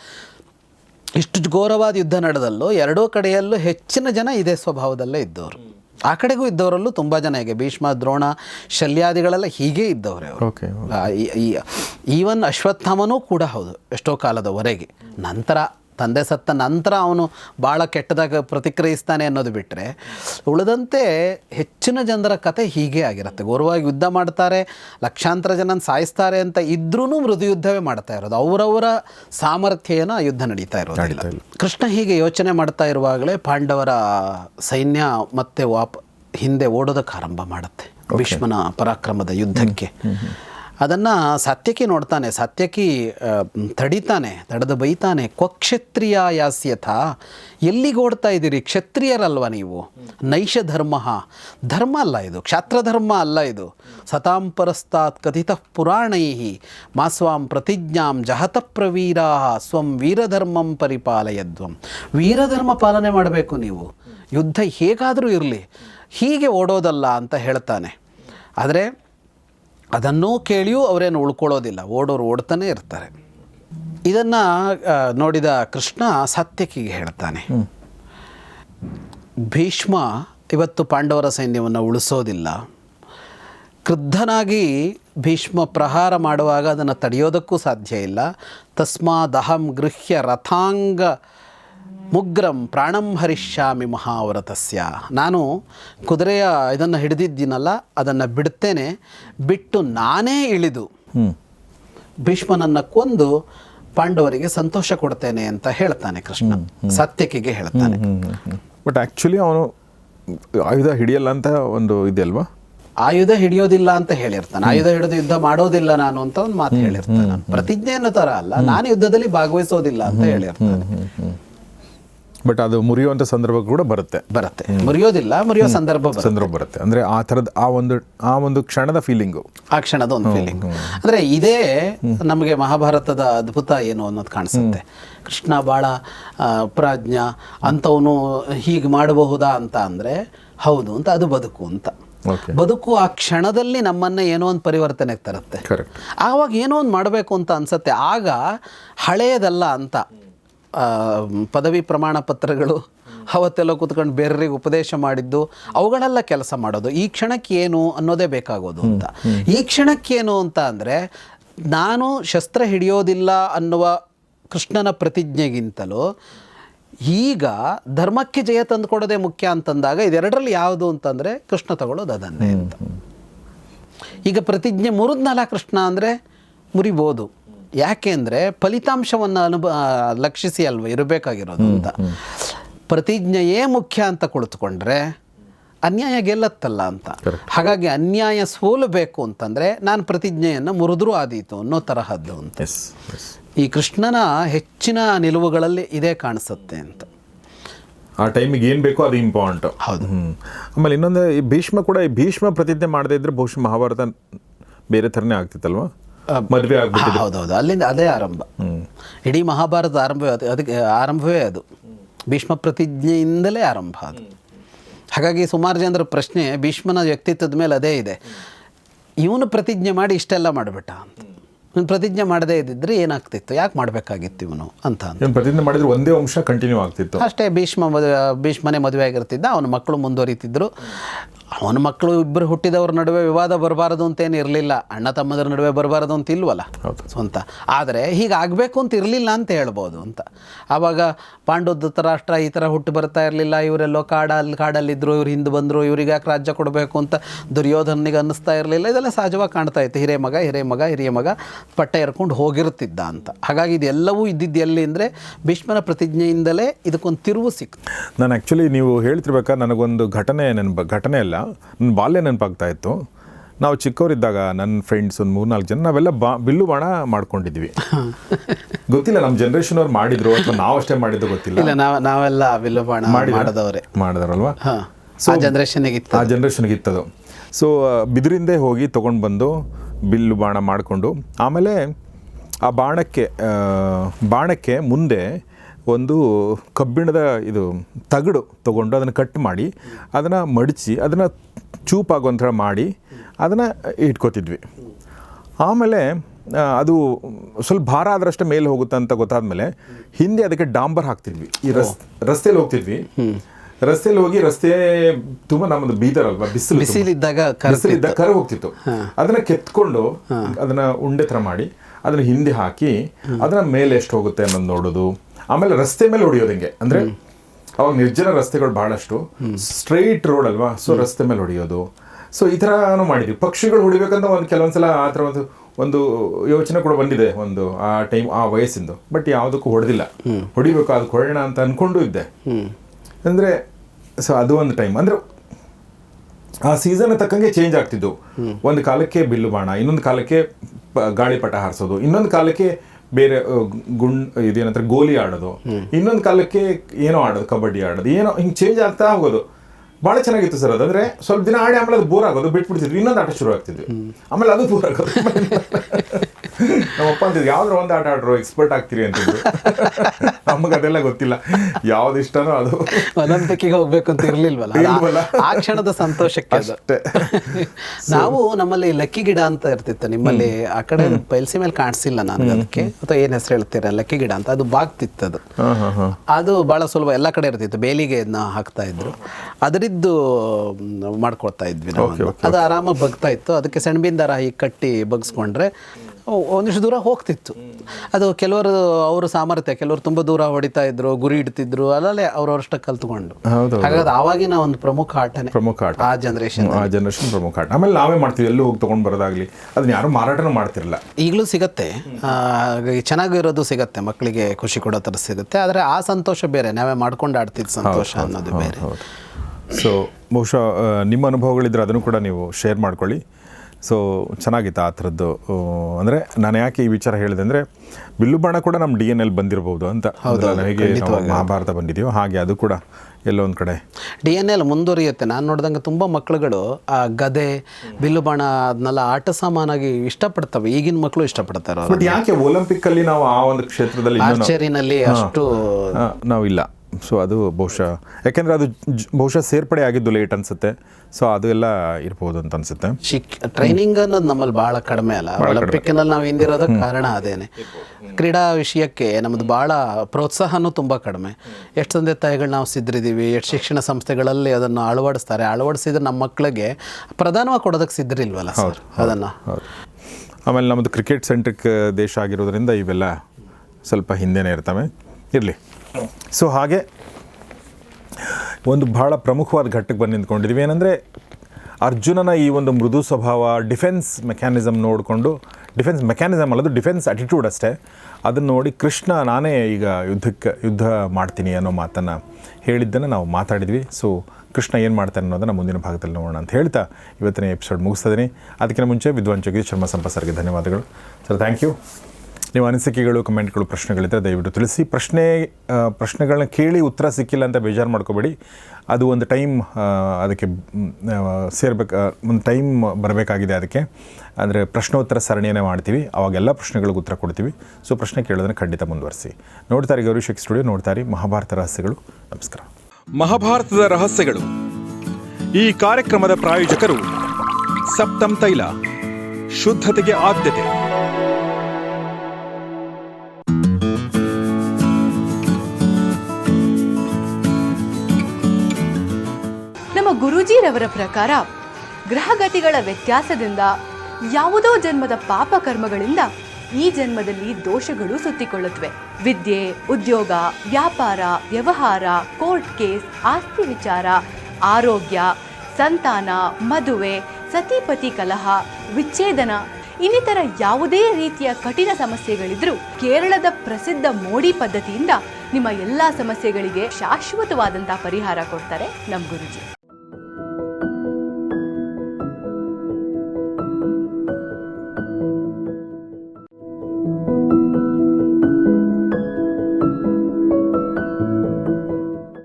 ಇಷ್ಟು ಘೋರವಾದ ಯುದ್ಧ ನಡೆದಲ್ಲೂ ಎರಡೂ ಕಡೆಯಲ್ಲೂ ಹೆಚ್ಚಿನ ಜನ ಇದೇ ಸ್ವಭಾವದಲ್ಲೇ ಇದ್ದವರು. ಆ ಕಡೆಗೂ ಇದ್ದವರಲ್ಲೂ ತುಂಬ ಜನ ಹೇಗೆ ಭೀಷ್ಮ ದ್ರೋಣ ಶಲ್ಯಾದಿಗಳೆಲ್ಲ ಹೀಗೆ ಇದ್ದವ್ರೆ ಅವರು. ಈವನ್ ಅಶ್ವತ್ಥಾಮನೂ ಕೂಡ ಹೌದು ಎಷ್ಟೋ ಕಾಲದವರೆಗೆ. ನಂತರ ತಂದೆ ಸತ್ತ ನಂತರ ಅವನು ಭಾಳ ಕೆಟ್ಟದಾಗ ಪ್ರತಿಕ್ರಿಯಿಸ್ತಾನೆ ಅನ್ನೋದು ಬಿಟ್ಟರೆ ಉಳಿದಂತೆ ಹೆಚ್ಚಿನ ಜನರ ಕತೆ ಹೀಗೆ ಆಗಿರುತ್ತೆ. ಗೌರವವಾಗಿ ಯುದ್ಧ ಮಾಡ್ತಾರೆ ಲಕ್ಷಾಂತರ ಜನ ಸಾಯಿಸ್ತಾರೆ ಅಂತ ಇದ್ರೂ ಮೃದು ಯುದ್ಧವೇ ಮಾಡ್ತಾ ಇರೋದು. ಅವರವರ ಸಾಮರ್ಥ್ಯ ಏನೋ ಯುದ್ಧ ನಡೀತಾ ಇರೋದಿಲ್ಲ. ಕೃಷ್ಣ ಹೀಗೆ ಯೋಚನೆ ಮಾಡ್ತಾ ಇರುವಾಗಲೇ ಪಾಂಡವರ ಸೈನ್ಯ ಮತ್ತೆ ವಾಪ ಹಿಂದೆ ಓಡೋದಕ್ಕೆ ಆರಂಭ ಮಾಡುತ್ತೆ. ಭೀಷ್ಮನ ಪರಾಕ್ರಮದ ಯುದ್ಧಕ್ಕೆ. ಅದನ್ನು ಸತ್ಯಕ್ಕೆ ನೋಡ್ತಾನೆ ಸತ್ಯಕ್ಕೆ ತಡಿತಾನೆ, ತಡೆದು ಬೈತಾನೆ ಕ್ವಕ್ಷತ್ರಿಯ ಯಾಸ್ಯಥ ಎಲ್ಲಿಗೆ ಓಡ್ತಾ ಇದ್ದೀರಿ? ಕ್ಷತ್ರಿಯರಲ್ವ ನೀವು? ನೈಷ ಧರ್ಮ. ಧರ್ಮ ಅಲ್ಲ ಇದು ಕ್ಷಾತ್ರಧರ್ಮ ಅಲ್ಲ ಇದು. ಸತಾಂ ಪರಸ್ತಾತ್ ಕಥಿತ ಪುರಾಣೈ ಮಾಸ್ವಾಂ ಪ್ರತಿಜ್ಞಾಂ ಜಹತ ಪ್ರವೀರಾ, ಸ್ವಂ ವೀರಧರ್ಮಂ ಪರಿಪಾಲಯದ್ವಂ. ವೀರಧರ್ಮ ಪಾಲನೆ ಮಾಡಬೇಕು ನೀವು. ಯುದ್ಧ ಹೇಗಾದರೂ ಇರಲಿ. ಹೀಗೆ ಓಡೋದಲ್ಲ ಅಂತ ಹೇಳ್ತಾನೆ. ಆದರೆ ಅದನ್ನೂ ಕೇಳಿಯೂ ಅವರೇನು ಉಳ್ಕೊಳ್ಳೋದಿಲ್ಲ, ಓಡೋರು ಓಡ್ತಾನೆ ಇರ್ತಾರೆ. ಇದನ್ನು ನೋಡಿದ ಕೃಷ್ಣ ಸತ್ಯಕಿಗೆ ಹೇಳ್ತಾನೆ. ಭೀಷ್ಮ ಇವತ್ತು ಪಾಂಡವರ ಸೈನ್ಯವನ್ನು ಉಳಿಸೋದಿಲ್ಲ. ಕ್ರುದ್ಧನಾಗಿ ಭೀಷ್ಮ ಪ್ರಹಾರ ಮಾಡುವಾಗ ಅದನ್ನು ತಡೆಯೋದಕ್ಕೂ ಸಾಧ್ಯ ಇಲ್ಲ. ತಸ್ಮಾದಹಂ ಗೃಹ್ಯ ರಥಾಂಗ ಮುಗ್ರಂ ಪ್ರಾಣಂ ಹರಿಷ್ಯಾಮಿ ಮಹಾವ್ರತಸ್ಯ. ನಾನು ಕುದುರೆಯ ಇದನ್ನು ಹಿಡಿದಿದ್ದೀನಲ್ಲ ಅದನ್ನು ಬಿಡ್ತೇನೆ. ಬಿಟ್ಟು ನಾನೇ ಇಳಿದು ಭೀಷ್ಮನನ್ನು ಕೊಂದು ಪಾಂಡವರಿಗೆ ಸಂತೋಷ ಕೊಡ್ತೇನೆ ಅಂತ ಹೇಳ್ತಾನೆ ಕೃಷ್ಣ. ಸತ್ಯಕಿಗೆ ಹೇಳ್ತಾನೆ. ಬಟ್ ಆ್ಯಕ್ಚುಲಿ ಅವನು ಆಯುಧ ಹಿಡಿಯಲ್ಲ ಅಂತ ಒಂದು ಇದೆಯಲ್ವಾ? ಆಯುಧ ಹಿಡಿಯೋದಿಲ್ಲ ಅಂತ ಹೇಳಿರ್ತಾನೆ. ಆಯುಧ ಹಿಡಿದು ಯುದ್ಧ ಮಾಡೋದಿಲ್ಲ ನಾನು ಅಂತ ಒಂದು ಮಾತು ಹೇಳಿರ್ತಾನೆ. ಪ್ರತಿಜ್ಞೆ ಅನ್ನೋ ಥರ ಅಲ್ಲ ನಾನು ಯುದ್ಧದಲ್ಲಿ ಭಾಗವಹಿಸೋದಿಲ್ಲ ಅಂತ ಹೇಳಿರ್ತಾನೆ. ಬಟ್ ಅದು ಮುರಿಯುವಂಥ ಸಂದರ್ಭ ಕೂಡ ಬರುತ್ತೆ. ಬರುತ್ತೆ. ಮುರಿಯೋದಿಲ್ಲ ಮುರಿಯೋ ಸಂದರ್ಭ ಸಂದರ್ಭ ಬರುತ್ತೆ. ಅಂದರೆ ಆ ಥರದ ಆ ಒಂದು ಆ ಒಂದು ಕ್ಷಣದ ಫೀಲಿಂಗು ಆ ಕ್ಷಣದ ಒಂದು ಫೀಲಿಂಗ್ ಅಂದ್ರೆ ಇದೇ ನಮಗೆ ಮಹಾಭಾರತದ ಅದ್ಭುತ ಏನು ಅನ್ನೋದು ಕಾಣಿಸುತ್ತೆ. ಕೃಷ್ಣ ಬಾಳ ಅಪ್ರಾಜ್ಞ ಪ್ರಾಜ್ಞ ಅಂಥವನು ಹೀಗೆ ಮಾಡಬಹುದಾ ಅಂತ ಅಂದ್ರೆ ಹೌದು ಅಂತ ಅದು ಬದುಕು ಅಂತ. ಬದುಕು ಆ ಕ್ಷಣದಲ್ಲಿ ನಮ್ಮನ್ನ ಏನೋ ಒಂದು ಪರಿವರ್ತನೆಗೆ ತರುತ್ತೆ. ಕರೆಕ್ಟ್ ಆವಾಗ ಏನೋ ಒಂದು ಮಾಡಬೇಕು ಅಂತ ಅನ್ಸುತ್ತೆ. ಆಗ ಹಳೆಯದಲ್ಲ ಅಂತ. ಪದವಿ ಪ್ರಮಾಣ ಪತ್ರಗಳು ಅವತ್ತೆಲ್ಲ ಕೂತ್ಕೊಂಡು ಬೇರೆಯವರಿಗೆ ಉಪದೇಶ ಮಾಡಿದ್ದು ಅವುಗಳೆಲ್ಲ ಕೆಲಸ ಮಾಡೋದು. ಈ ಕ್ಷಣಕ್ಕೆ ಏನು ಅನ್ನೋದೇ ಬೇಕಾಗೋದು ಅಂತ. ಈ ಕ್ಷಣಕ್ಕೇನು ಅಂತ ಅಂದರೆ ನಾನು ಶಸ್ತ್ರ ಹಿಡಿಯೋದಿಲ್ಲ ಅನ್ನುವ ಕೃಷ್ಣನ ಪ್ರತಿಜ್ಞೆಗಿಂತಲೂ ಈಗ ಧರ್ಮಕ್ಕೆ ಜಯ ತಂದುಕೊಡೋದೇ ಮುಖ್ಯ ಅಂತಂದಾಗ ಇದೆರಡರಲ್ಲಿ ಯಾವುದು ಅಂತಂದರೆ ಕೃಷ್ಣ ತಗೊಳ್ಳೋದು ಅದನ್ನೇ ಅಂತ. ಈಗ ಪ್ರತಿಜ್ಞೆ ಮುರಿದ್ನಲ್ಲ ಕೃಷ್ಣ ಅಂದರೆ ಮುರಿಬೋದು. ಯಾಕೆ ಅಂದರೆ ಫಲಿತಾಂಶವನ್ನು ಅನುಭ ಲಕ್ಷಿಸಿ ಅಲ್ವ ಇರಬೇಕಾಗಿರೋದು ಅಂತ. ಪ್ರತಿಜ್ಞೆಯೇ ಮುಖ್ಯ ಅಂತ ಕುಳಿತುಕೊಂಡ್ರೆ ಅನ್ಯಾಯ ಗೆಲ್ಲತ್ತಲ್ಲ ಅಂತ. ಹಾಗಾಗಿ ಅನ್ಯಾಯ ಸೋಲಬೇಕು ಅಂತಂದರೆ ನಾನು ಪ್ರತಿಜ್ಞೆಯನ್ನು ಮುರಿದ್ರೂ ಆದೀತು ಅನ್ನೋ ತರಹದ್ದು ಅಂತ. ಈ ಕೃಷ್ಣನ ಹೆಚ್ಚಿನ ನಿಲುವುಗಳಲ್ಲಿ ಇದೇ ಕಾಣಿಸುತ್ತೆ ಅಂತ. ಆ ಟೈಮಿಗೆ ಏನು ಬೇಕೋ ಅದು ಇಂಪಾರ್ಟೆಂಟ್ ಹೌದು. ಆಮೇಲೆ ಇನ್ನೊಂದು ಈ ಭೀಷ್ಮ ಕೂಡ ಈ ಭೀಷ್ಮ ಪ್ರತಿಜ್ಞೆ ಮಾಡದೇ ಇದ್ರೆ ಬಹುಶಃ ಮಹಾಭಾರತ ಬೇರೆ ಥರನೇ ಆಗ್ತಿತ್ತಲ್ವಾ? ಮದುವೆ ಆಗ್ಬಿಟ್ಟಿದೆ. ಹೌದೌದು ಅಲ್ಲಿಂದ ಅದೇ ಆರಂಭ. ಇಡೀ ಮಹಾಭಾರತ ಆರಂಭವೇ ಅದು ಅದಕ್ಕೆ ಆರಂಭವೇ ಅದು. ಭೀಷ್ಮ ಪ್ರತಿಜ್ಞೆಯಿಂದಲೇ ಆರಂಭ ಅದು. ಹಾಗಾಗಿ ಸುಮಾರು ಜನರ ಪ್ರಶ್ನೆ ಭೀಷ್ಮನ ವ್ಯಕ್ತಿತ್ವದ ಮೇಲೆ ಅದೇ ಇದೆ. ಇವನು ಪ್ರತಿಜ್ಞೆ ಮಾಡಿ ಇಷ್ಟೆಲ್ಲ ಮಾಡಿಬಿಟ್ಟ ಅಂತ. ಇವನು ಪ್ರತಿಜ್ಞೆ ಮಾಡದೇ ಇದ್ದಿದ್ರೆ ಏನಾಗ್ತಿತ್ತು? ಯಾಕೆ ಮಾಡಬೇಕಾಗಿತ್ತು ಇವನು ಅಂತ ಪ್ರತಿಜ್ಞೆ ಮಾಡಿದ್ರೆ ಒಂದೇ ಅಂಶ ಕಂಟಿನ್ಯೂ ಆಗ್ತಿತ್ತು. ಅಷ್ಟೇ ಭೀಷ್ಮ ಮದುವೆ ಭೀಷ್ಮನೆ ಮದುವೆ ಆಗಿರ್ತಿದ್ದ ಅವನ ಮಕ್ಕಳು ಮುಂದುವರಿತಿದ್ರು. ಅವನ ಮಕ್ಕಳು ಇಬ್ಬರು ಹುಟ್ಟಿದವ್ರ ನಡುವೆ ವಿವಾದ ಬರಬಾರದು ಅಂತೇನು ಇರಲಿಲ್ಲ. ಅಣ್ಣ ತಮ್ಮದ್ರ ನಡುವೆ ಬರಬಾರದು ಅಂತ ಇಲ್ವಲ್ಲ? ಸ್ವಂತ. ಆದರೆ ಹೀಗಾಗಬೇಕು ಅಂತ ಇರಲಿಲ್ಲ ಅಂತ ಹೇಳ್ಬೋದು ಅಂತ. ಆವಾಗ ಪಾಂಡು ರಾಷ್ಟ್ರ ಈ ಥರ ಹುಟ್ಟು ಬರ್ತಾ ಇರಲಿಲ್ಲ. ಇವರೆಲ್ಲೋ ಕಾಡಲ್ಲಿ ಕಾಡಲ್ಲಿದ್ದರು ಇವ್ರು ಹಿಂದೆ ಬಂದರು ಇವ್ರಿಗೆ ಯಾಕೆ ರಾಜ್ಯ ಕೊಡಬೇಕು ಅಂತ ದುರ್ಯೋಧನಿಗೆ ಅನ್ನಿಸ್ತಾ ಇರಲಿಲ್ಲ. ಇದೆಲ್ಲ ಸಹಜವಾಗಿ ಕಾಣ್ತಾ ಇತ್ತು. ಹಿರೇ ಮಗ ಹಿರೇ ಮಗ ಹಿರಿಯ ಮಗ ಪಟ್ಟ ಎರ್ಕೊಂಡು ಹೋಗಿರುತ್ತಿದ್ದ ಅಂತ. ಹಾಗಾಗಿ ಇದೆಲ್ಲವೂ ಇದ್ದಿದ್ದು ಎಲ್ಲಿ ಅಂದರೆ ಭೀಷ್ಮನ ಪ್ರತಿಜ್ಞೆಯಿಂದಲೇ ಇದಕ್ಕೊಂದು ತಿರುವು ಸಿಕ್ತು. ನಾನು ಆ್ಯಕ್ಚುಲಿ ನೀವು ಹೇಳ್ತಿರ್ಬೇಕಾ ನನಗೊಂದು ಘಟನೆ ನನ್ನ ಘಟನೆ ಅಲ್ಲ. ನನ್ನ ಬಾಲ್ಯ ನೆನಪಾಗ್ತಾ ಇತ್ತು. ನಾವು ಚಿಕ್ಕವರಿದ್ದಾಗ ನನ್ನ ಫ್ರೆಂಡ್ಸ್ ಒಂದು ಮೂರ್ನಾಲ್ಕು ಜನ ನಾವೆಲ್ಲ ಬಾ ಬಿಲ್ಲು ಬಾಣ ಮಾಡ್ಕೊಂಡಿದ್ವಿ. ಗೊತ್ತಿಲ್ಲ ನಮ್ಮ ಜನ್ರೇಷನ್ ಅವ್ರು ಮಾಡಿದ್ರು ಅಥವಾ ನಾವು ಅಷ್ಟೇ ಮಾಡಿದ್ದು ಗೊತ್ತಿಲ್ಲ. ಇಲ್ಲ ನಾವು ನಾವೆಲ್ಲ ಬಾಣ ಮಾಡಿದವರೇ. ಮಾಡಿದಾರಲ್ವಾ ಸೊ ಆ ಜನ್ರೇಷನ್ಗೆ ಇತ್ತು ಆ ಜನ್ರೇಷನ್ಗೆ ಇತ್ತದು. ಸೊ ಬಿದಿರಿಂದೇ ಹೋಗಿ ತೊಗೊಂಡು ಬಂದು ಬಿಲ್ಲು ಬಾಣ ಮಾಡಿಕೊಂಡು ಆಮೇಲೆ ಆ ಬಾಣಕ್ಕೆ ಬಾಣಕ್ಕೆ ಮುಂದೆ ಒಂದು ಕಬ್ಬಿಣದ ಇದು ತಗಡು ತಗೊಂಡು ಅದನ್ನು ಕಟ್ ಮಾಡಿ ಅದನ್ನು ಮಡಚಿ ಅದನ್ನು ಚೂಪಾಗುವಂಥ ಮಾಡಿ ಅದನ್ನು ಇಟ್ಕೋತಿದ್ವಿ. ಆಮೇಲೆ ಅದು ಸ್ವಲ್ಪ ಭಾರ ಆದ್ರಷ್ಟೇ ಮೇಲೆ ಹೋಗುತ್ತೆ ಅಂತ ಗೊತ್ತಾದ್ಮೇಲೆ ಹಿಂದೆ ಅದಕ್ಕೆ ಡಾಂಬರ್ ಹಾಕ್ತಿದ್ವಿ. ಈ ರಸ್ ರಸ್ತೆಯಲ್ಲಿ ಹೋಗ್ತಿದ್ವಿ. ರಸ್ತೆಯಲ್ಲಿ ಹೋಗಿ ರಸ್ತೆ ತುಂಬ ನಮ್ಮದು ಬೀದರ್ ಅಲ್ವಾ ಬಿಸಿಲು. ಬಿಸಿಲಿದ್ದಾಗ ಬಿಸಿಲಿದ್ದಾಗ ಕರ ಹೋಗ್ತಿತ್ತು ಅದನ್ನ ಕೆತ್ಕೊಂಡು ಅದನ್ನ ಉಂಡೆ ಥರ ಮಾಡಿ ಅದನ್ನ ಹಿಂದೆ ಹಾಕಿ ಅದನ್ನ ಮೇಲೆ ಎಷ್ಟು ಹೋಗುತ್ತೆ ಅನ್ನೋದು ನೋಡೋದು. ಆಮೇಲೆ ರಸ್ತೆ ಮೇಲೆ ಹೊಡೆಯೋದು ಹಿಂಗೆ. ಅಂದ್ರೆ ಅವಾಗ ನಿರ್ಜನ ರಸ್ತೆಗಳು ಬಹಳಷ್ಟು ಸ್ಟ್ರೈಟ್ ರೋಡ್ ಅಲ್ವಾ? ಸೊ ರಸ್ತೆ ಮೇಲೆ ಹೊಡಿಯೋದು. ಸೊ ಈ ಥರನೂ ಮಾಡಿದ್ವಿ. ಪಕ್ಷಿಗಳು ಹೊಡಿಬೇಕಂತ ಒಂದು ಕೆಲವೊಂದ್ಸಲ ಆ ಥರ ಒಂದು ಒಂದು ಯೋಚನೆ ಕೂಡ ಬಂದಿದೆ ಒಂದು ಆ ಟೈಮ್ ಆ ವಯಸ್ಸಿಂದು. ಬಟ್ ಯಾವುದಕ್ಕೂ ಹೊಡೆದಿಲ್ಲ. ಹೊಡಿಬೇಕು ಅದಕ್ಕೆ ಹೊಡೋಣ ಅಂತ ಅನ್ಕೊಂಡು ಇದ್ದೆ. ಅಂದ್ರೆ ಸೊ ಅದು ಒಂದು ಟೈಮ್. ಅಂದ್ರೆ ಆ ಸೀಸನ್ ತಕ್ಕಂಗೆ ಚೇಂಜ್ ಆಗ್ತಿದ್ದು. ಒಂದು ಕಾಲಕ್ಕೆ ಬಿಲ್ಲು ಬಾಣ ಇನ್ನೊಂದು ಕಾಲಕ್ಕೆ ಗಾಳಿಪಟ ಹಾರಿಸೋದು ಇನ್ನೊಂದು ಕಾಲಕ್ಕೆ ಬೇರೆ ಗುಂಡ್ ಇದೇನಂತಾರೆ ಗೋಲಿ ಆಡೋದು. ಇನ್ನೊಂದು ಕಾಲಕ್ಕೆ ಏನೋ ಆಡೋದು ಕಬಡ್ಡಿ ಆಡೋದು ಏನೋ ಹಿಂಗೆ ಚೇಂಜ್ ಆಗ್ತಾ ಹೋಗೋದು. ಭಾಳ ಚೆನ್ನಾಗಿತ್ತು ಸರ್ ಅದಂದ್ರೆ ಸ್ವಲ್ಪ ದಿನ ಆಡಿ ಆಮೇಲೆ ಅದು ಬೋರ್ ಆಗೋದು ಬಿಟ್ಬಿಡ್ತಿದ್ವಿ ಇನ್ನೊಂದು ಆಟ ಶುರು ಆಗ್ತಿದ್ವಿ. ಆಮೇಲೆ ಅದು ಬೋರ್ ಆಗೋದು. ನಮ್ಮಪ್ಪ ಅಂತಿದ್ರು ಯಾವ್ದ್ರ ಒಂದು ಆಟ ಆಡ್ರು ಎಕ್ಸ್ಪರ್ಟ್ ಆಗ್ತೀರಿ ಅಂತಿದ್ರು. ನಮಗೆ ಅದೆಲ್ಲ ಗೊತ್ತಿಲ್ಲ. ಯಾವ್ದು ಇಷ್ಟನೋ ಅದು. ಒಲಿಂಪಿಕ್ಕಿಗೆ ಹೋಗ್ಬೇಕು ಅಂತ ಇರ್ಲಿಲ್ವಲ್ಲ? ಆ- ಕ್ಷಣದ ಸಂತೋಷಕ್ಕೆ ಅಷ್ಟೇ. ನಾವು ನಮ್ಮಲ್ಲಿ ಲಕ್ಕಿ ಗಿಡ ಅಂತ ಇರ್ತಿತ್ತು ನಿಮ್ಮಲ್ಲಿ. ಆ ಕಡೆ ಪೈಲ್ಸಿ ಮೇಲೆ ಕಾಣಿಸಿಲ್ಲ ನಾನು ಅದಕ್ಕೆ. ಅಥವಾ ಏನ್ ಹೆಸರು ಹೇಳ್ತೀರಾ? ಲಕ್ಕಿ ಗಿಡ ಅಂತ. ಅದು ಬಾಗ್ತಿತ್ತು ಅದು. ಅದು ಬಹಳ ಸುಲಭ. ಎಲ್ಲ ಕಡೆ ಇರ್ತಿತ್ತು. ಬೇಲಿಗೆ ಹಾಕ್ತಾ ಇದ್ರು. ಅದರಿದ್ದು ಮಾಡ್ಕೊಳ್ತಾ ಇದ್ವಿ ನಾವು. ಅದು ಆರಾಮಾಗಿ ಬಗ್ತಾ ಇತ್ತು. ಅದಕ್ಕೆ ಸೆಣಬಿನ ದರ ಹೀಗೆ ಕಟ್ಟಿ ಬಗ್ಸ್ಕೊಂಡ್ರೆ ಒಂದಿಷ್ಟು ದೂರ ಹೋಗ್ತಿತ್ತು. ಅದು ಕೆಲವರು ಅವರ ಸಾಮರ್ಥ್ಯ ಕೆಲವರು ತುಂಬ ದೂರ ಹೊಡಿತಾ ಇದ್ರು ಗುರಿ ಇಡ್ತಿದ್ರು ಅಲ್ಲಲ್ಲೇ ಅವ್ರವ್ರಷ್ಟ ಕಲ್ತ್ಕೊಂಡು. ಹೌದು ಹಾಗಾದ್ರೆ ಆವಾಗಿನ ಒಂದು ಪ್ರಮುಖ ಆಟನೇ ಪ್ರಮುಖ ಆಟ. ಆ ಜನರೇಷನ್ ಆ ಜನರೇಷನ್ ಪ್ರಮುಖ ಆಟ. ಆಮೇಲೆ ನಾವೇ ಮಾಡ್ತೀವಿ ಎಲ್ಲೂ ಹೋಗಿ ತೊಗೊಂಡು ಬರೋದಾಗ್ಲಿ. ಅದನ್ನ ಯಾರು ಮಾರಾಟನೂ ಮಾಡ್ತಿರಲ್ಲ. ಈಗಲೂ ಸಿಗತ್ತೆ. ಚೆನ್ನಾಗಿರೋದು ಸಿಗತ್ತೆ ಮಕ್ಕಳಿಗೆ ಖುಷಿ ಕೊಡೋ ಥರ ಸಿಗುತ್ತೆ. ಆದರೆ ಆ ಸಂತೋಷ ಬೇರೆ ನಾವೇ ಮಾಡ್ಕೊಂಡು ಆಡ್ತಿದ್ದ ಸಂತೋಷ ಅನ್ನೋದು ಬೇರೆ. ಸೊ ಬಹುಶಃ ನಿಮ್ಮ ಅನುಭವಗಳಿದ್ರೆ ಅದನ್ನು ಕೂಡ ನೀವು ಶೇರ್ ಮಾಡ್ಕೊಳ್ಳಿ. ಸೊ ಚೆನ್ನಾಗಿತ್ತು ಆ ಥರದ್ದು? ಅಂದರೆ ನಾನು ಯಾಕೆ ಈ ವಿಚಾರ ಹೇಳಿದೆ ಅಂದರೆ ಬಿಲ್ಲು ಬಾಣ ಕೂಡ ನಮ್ಮ ಡಿ ಎನ್ ಎಲ್ ಬಂದಿರಬಹುದು ಅಂತ. ಹೇಗೆ ನಾವು ಮಹಾಭಾರತ ಬಂದಿದೆಯೋ ಹಾಗೆ ಅದು ಕೂಡ ಎಲ್ಲೋ ಒಂದು ಕಡೆ. ಡಿ ಎನ್ ಎಲ್ ಮುಂದುವರಿಯುತ್ತೆ. ನಾನು ನೋಡಿದಂಗೆ ತುಂಬ ಮಕ್ಕಳುಗಳು ಆ ಗದೆ ಬಿಲ್ಲು ಬಾಣ ಅದನ್ನೆಲ್ಲ ಆಟ ಸಾಮಾನಾಗಿ ಇಷ್ಟಪಡ್ತವೆ. ಈಗಿನ ಮಕ್ಕಳು ಇಷ್ಟಪಡ್ತಾರೆ ಬಟ್ ಯಾಕೆ ಒಲಿಂಪಿಕ್ ಅಲ್ಲಿ ನಾವು ಆ ಒಂದು ಕ್ಷೇತ್ರದಲ್ಲಿ ನಾವು- ಆರ್ಚರಿನಲ್ಲಿ ಅಷ್ಟು ಆ, ನಾವಿಲ್ಲ. ಸೊ ಅದು ಬಹುಶಃ. ಯಾಕೆಂದರೆ ಅದು ಬಹುಶಃ ಸೇರ್ಪಡೆ ಆಗಿದ್ದು ಲೇಟ್ ಅನ್ಸುತ್ತೆ. ಸೊ ಅದು ಎಲ್ಲ ಇರ್ಬೋದು ಅಂತ ಅನ್ಸುತ್ತೆ. ಶಿಕ್ ಟ್ರೈನಿಂಗ್ ಅನ್ನೋದು ನಮ್ಮಲ್ಲಿ ಬಹಳ ಕಡಿಮೆ ಅಲ್ಲ? ಒಲಿಂಪಿಕ್ನಲ್ಲಿ ನಾವು ಹಿಂದಿರೋದ ಕಾರಣ ಅದೇನೆ. ಕ್ರೀಡಾ ವಿಷಯಕ್ಕೆ ನಮ್ಮದು ಭಾಳ ಪ್ರೋತ್ಸಾಹನೂ ತುಂಬ ಕಡಿಮೆ. ಎಷ್ಟು ತಂದೆ ತಾಯಿಗಳು ನಾವು ಸಿದ್ರಿದ್ದೀವಿ ಎಷ್ಟು ಶಿಕ್ಷಣ ಸಂಸ್ಥೆಗಳಲ್ಲಿ ಅದನ್ನು ಅಳವಡಿಸ್ತಾರೆ. ಅಳವಡಿಸಿದ್ರೆ ನಮ್ಮ ಮಕ್ಕಳಿಗೆ ಪ್ರಧಾನವಾಗಿ ಕೊಡೋದಕ್ಕೆ ಸಿದ್ಧರಿಲ್ವಲ್ಲ ಸರ್? ಅದನ್ನು. ಆಮೇಲೆ ನಮ್ಮದು ಕ್ರಿಕೆಟ್ ಸೆಂಟ್ರಿಕ್ ದೇಶ ಆಗಿರೋದ್ರಿಂದ ಇವೆಲ್ಲ ಸ್ವಲ್ಪ ಹಿಂದೆನೇ ಇರ್ತವೆ. ಇರಲಿ. ಸೊ ಹಾಗೆ ಒಂದು ಬಹಳ ಪ್ರಮುಖವಾದ ಘಟ್ಟಕ್ಕೆ ಬಂದು ನಿಂತ್ಕೊಂಡಿದ್ದೀವಿ. ಏನಂದರೆ ಅರ್ಜುನನ ಈ ಒಂದು ಮೃದು ಸ್ವಭಾವ ಡಿಫೆನ್ಸ್ ಮೆಕ್ಯಾನಿಸಮ್ ನೋಡಿಕೊಂಡು ಡಿಫೆನ್ಸ್ ಮೆಕ್ಯಾನಿಸಮ್ ಅಲ್ಲದು ಡಿಫೆನ್ಸ್ ಅಟಿಟ್ಯೂಡ್ ಅಷ್ಟೇ. ಅದನ್ನು ನೋಡಿ ಕೃಷ್ಣ, ನಾನೇ ಈಗ ಯುದ್ಧಕ್ಕೆ, ಯುದ್ಧ ಮಾಡ್ತೀನಿ ಅನ್ನೋ ಮಾತನ್ನು ಹೇಳಿದ್ದನ್ನು ನಾವು ಮಾತಾಡಿದ್ವಿ. ಸೊ ಕೃಷ್ಣ ಏನು ಮಾಡ್ತಾನೆ ಅನ್ನೋದನ್ನು ಮುಂದಿನ ಭಾಗದಲ್ಲಿ ನೋಡೋಣ ಅಂತ ಹೇಳ್ತಾ ಇವತ್ತಿನ ಎಪಿಸೋಡ್ ಮುಗಿಸ್ತಿದ್ದೀನಿ ಅದಕ್ಕಿಂತ ಮುಂಚೆ ವಿದ್ವಾನ್ ಜಗದೀಶ್ ಶರ್ಮಾ ಸಂಪಸರ್ಗೆ ಧನ್ಯವಾದಗಳು. ಸರ್ ಥ್ಯಾಂಕ್ ಯು ನೀವು ಅನಿಸಿಕೆಗಳು, ಕಮೆಂಟ್ಗಳು ಪ್ರಶ್ನೆಗಳಿದ್ದರೆ ದಯವಿಟ್ಟು ತಿಳಿಸಿ. ಪ್ರಶ್ನೆ ಪ್ರಶ್ನೆಗಳನ್ನ ಕೇಳಿ ಉತ್ತರ ಸಿಕ್ಕಿಲ್ಲ ಅಂತ ಬೇಜಾರು ಮಾಡ್ಕೋಬೇಡಿ. ಅದು ಒಂದು ಟೈಮ್ ಅದಕ್ಕೆ ಸೇರ್ಬೇಕು ಒಂದು ಟೈಮ್ ಬರಬೇಕಾಗಿದೆ ಅದಕ್ಕೆ. ಅಂದರೆ ಪ್ರಶ್ನೋತ್ತರ ಸರಣಿಯನ್ನೇ ಮಾಡ್ತೀವಿ. ಅವಾಗೆಲ್ಲ ಪ್ರಶ್ನೆಗಳಿಗೆ ಉತ್ತರ ಕೊಡ್ತೀವಿ. ಸೊ, ಪ್ರಶ್ನೆ ಕೇಳೋದನ್ನು ಖಂಡಿತ ಮುಂದುವರಿಸಿ. ನೋಡ್ತಾರೆ ಗೌರಿ ಶೆಕ್ ಸ್ಟುಡಿಯೋ ನೋಡ್ತಾರೆ ಮಹಾಭಾರತ ರಹಸ್ಯಗಳು. ನಮಸ್ಕಾರ. ಮಹಾಭಾರತದ ರಹಸ್ಯಗಳು. ಈ ಕಾರ್ಯಕ್ರಮದ ಪ್ರಾಯೋಜಕರು ಸಪ್ತಂ ತೈಲ, ಶುದ್ಧತೆಗೆ ಆದ್ಯತೆ. ಗುರೂಜಿರವರ ಪ್ರಕಾರ ಗ್ರಹಗತಿಗಳ ವ್ಯತ್ಯಾಸದಿಂದ ಯಾವುದೋ ಜನ್ಮದ ಪಾಪ ಕರ್ಮಗಳಿಂದ ಈ ಜನ್ಮದಲ್ಲಿ ದೋಷಗಳು ಸುತ್ತಿಕೊಳ್ಳುತ್ತವೆ. ವಿದ್ಯೆ, ಉದ್ಯೋಗ, ವ್ಯಾಪಾರ, ವ್ಯವಹಾರ, ಕೋರ್ಟ್ ಕೇಸ್, ಆಸ್ತಿ ವಿಚಾರ, ಆರೋಗ್ಯ, ಸಂತಾನ, ಮದುವೆ, ಸತಿಪತಿ ಕಲಹ, ವಿಚ್ಛೇದನ, ಇನ್ನಿತರ ಯಾವುದೇ ರೀತಿಯ ಕಠಿಣ ಸಮಸ್ಯೆಗಳಿದ್ರೂ ಕೇರಳದ ಪ್ರಸಿದ್ಧ ಮೋಡಿ ಪದ್ಧತಿಯಿಂದ ನಿಮ್ಮ ಎಲ್ಲಾ ಸಮಸ್ಯೆಗಳಿಗೆ ಶಾಶ್ವತವಾದಂತಹ ಪರಿಹಾರ ಕೊಡ್ತಾರೆ ನಮ್ಮ ಗುರುಜಿ.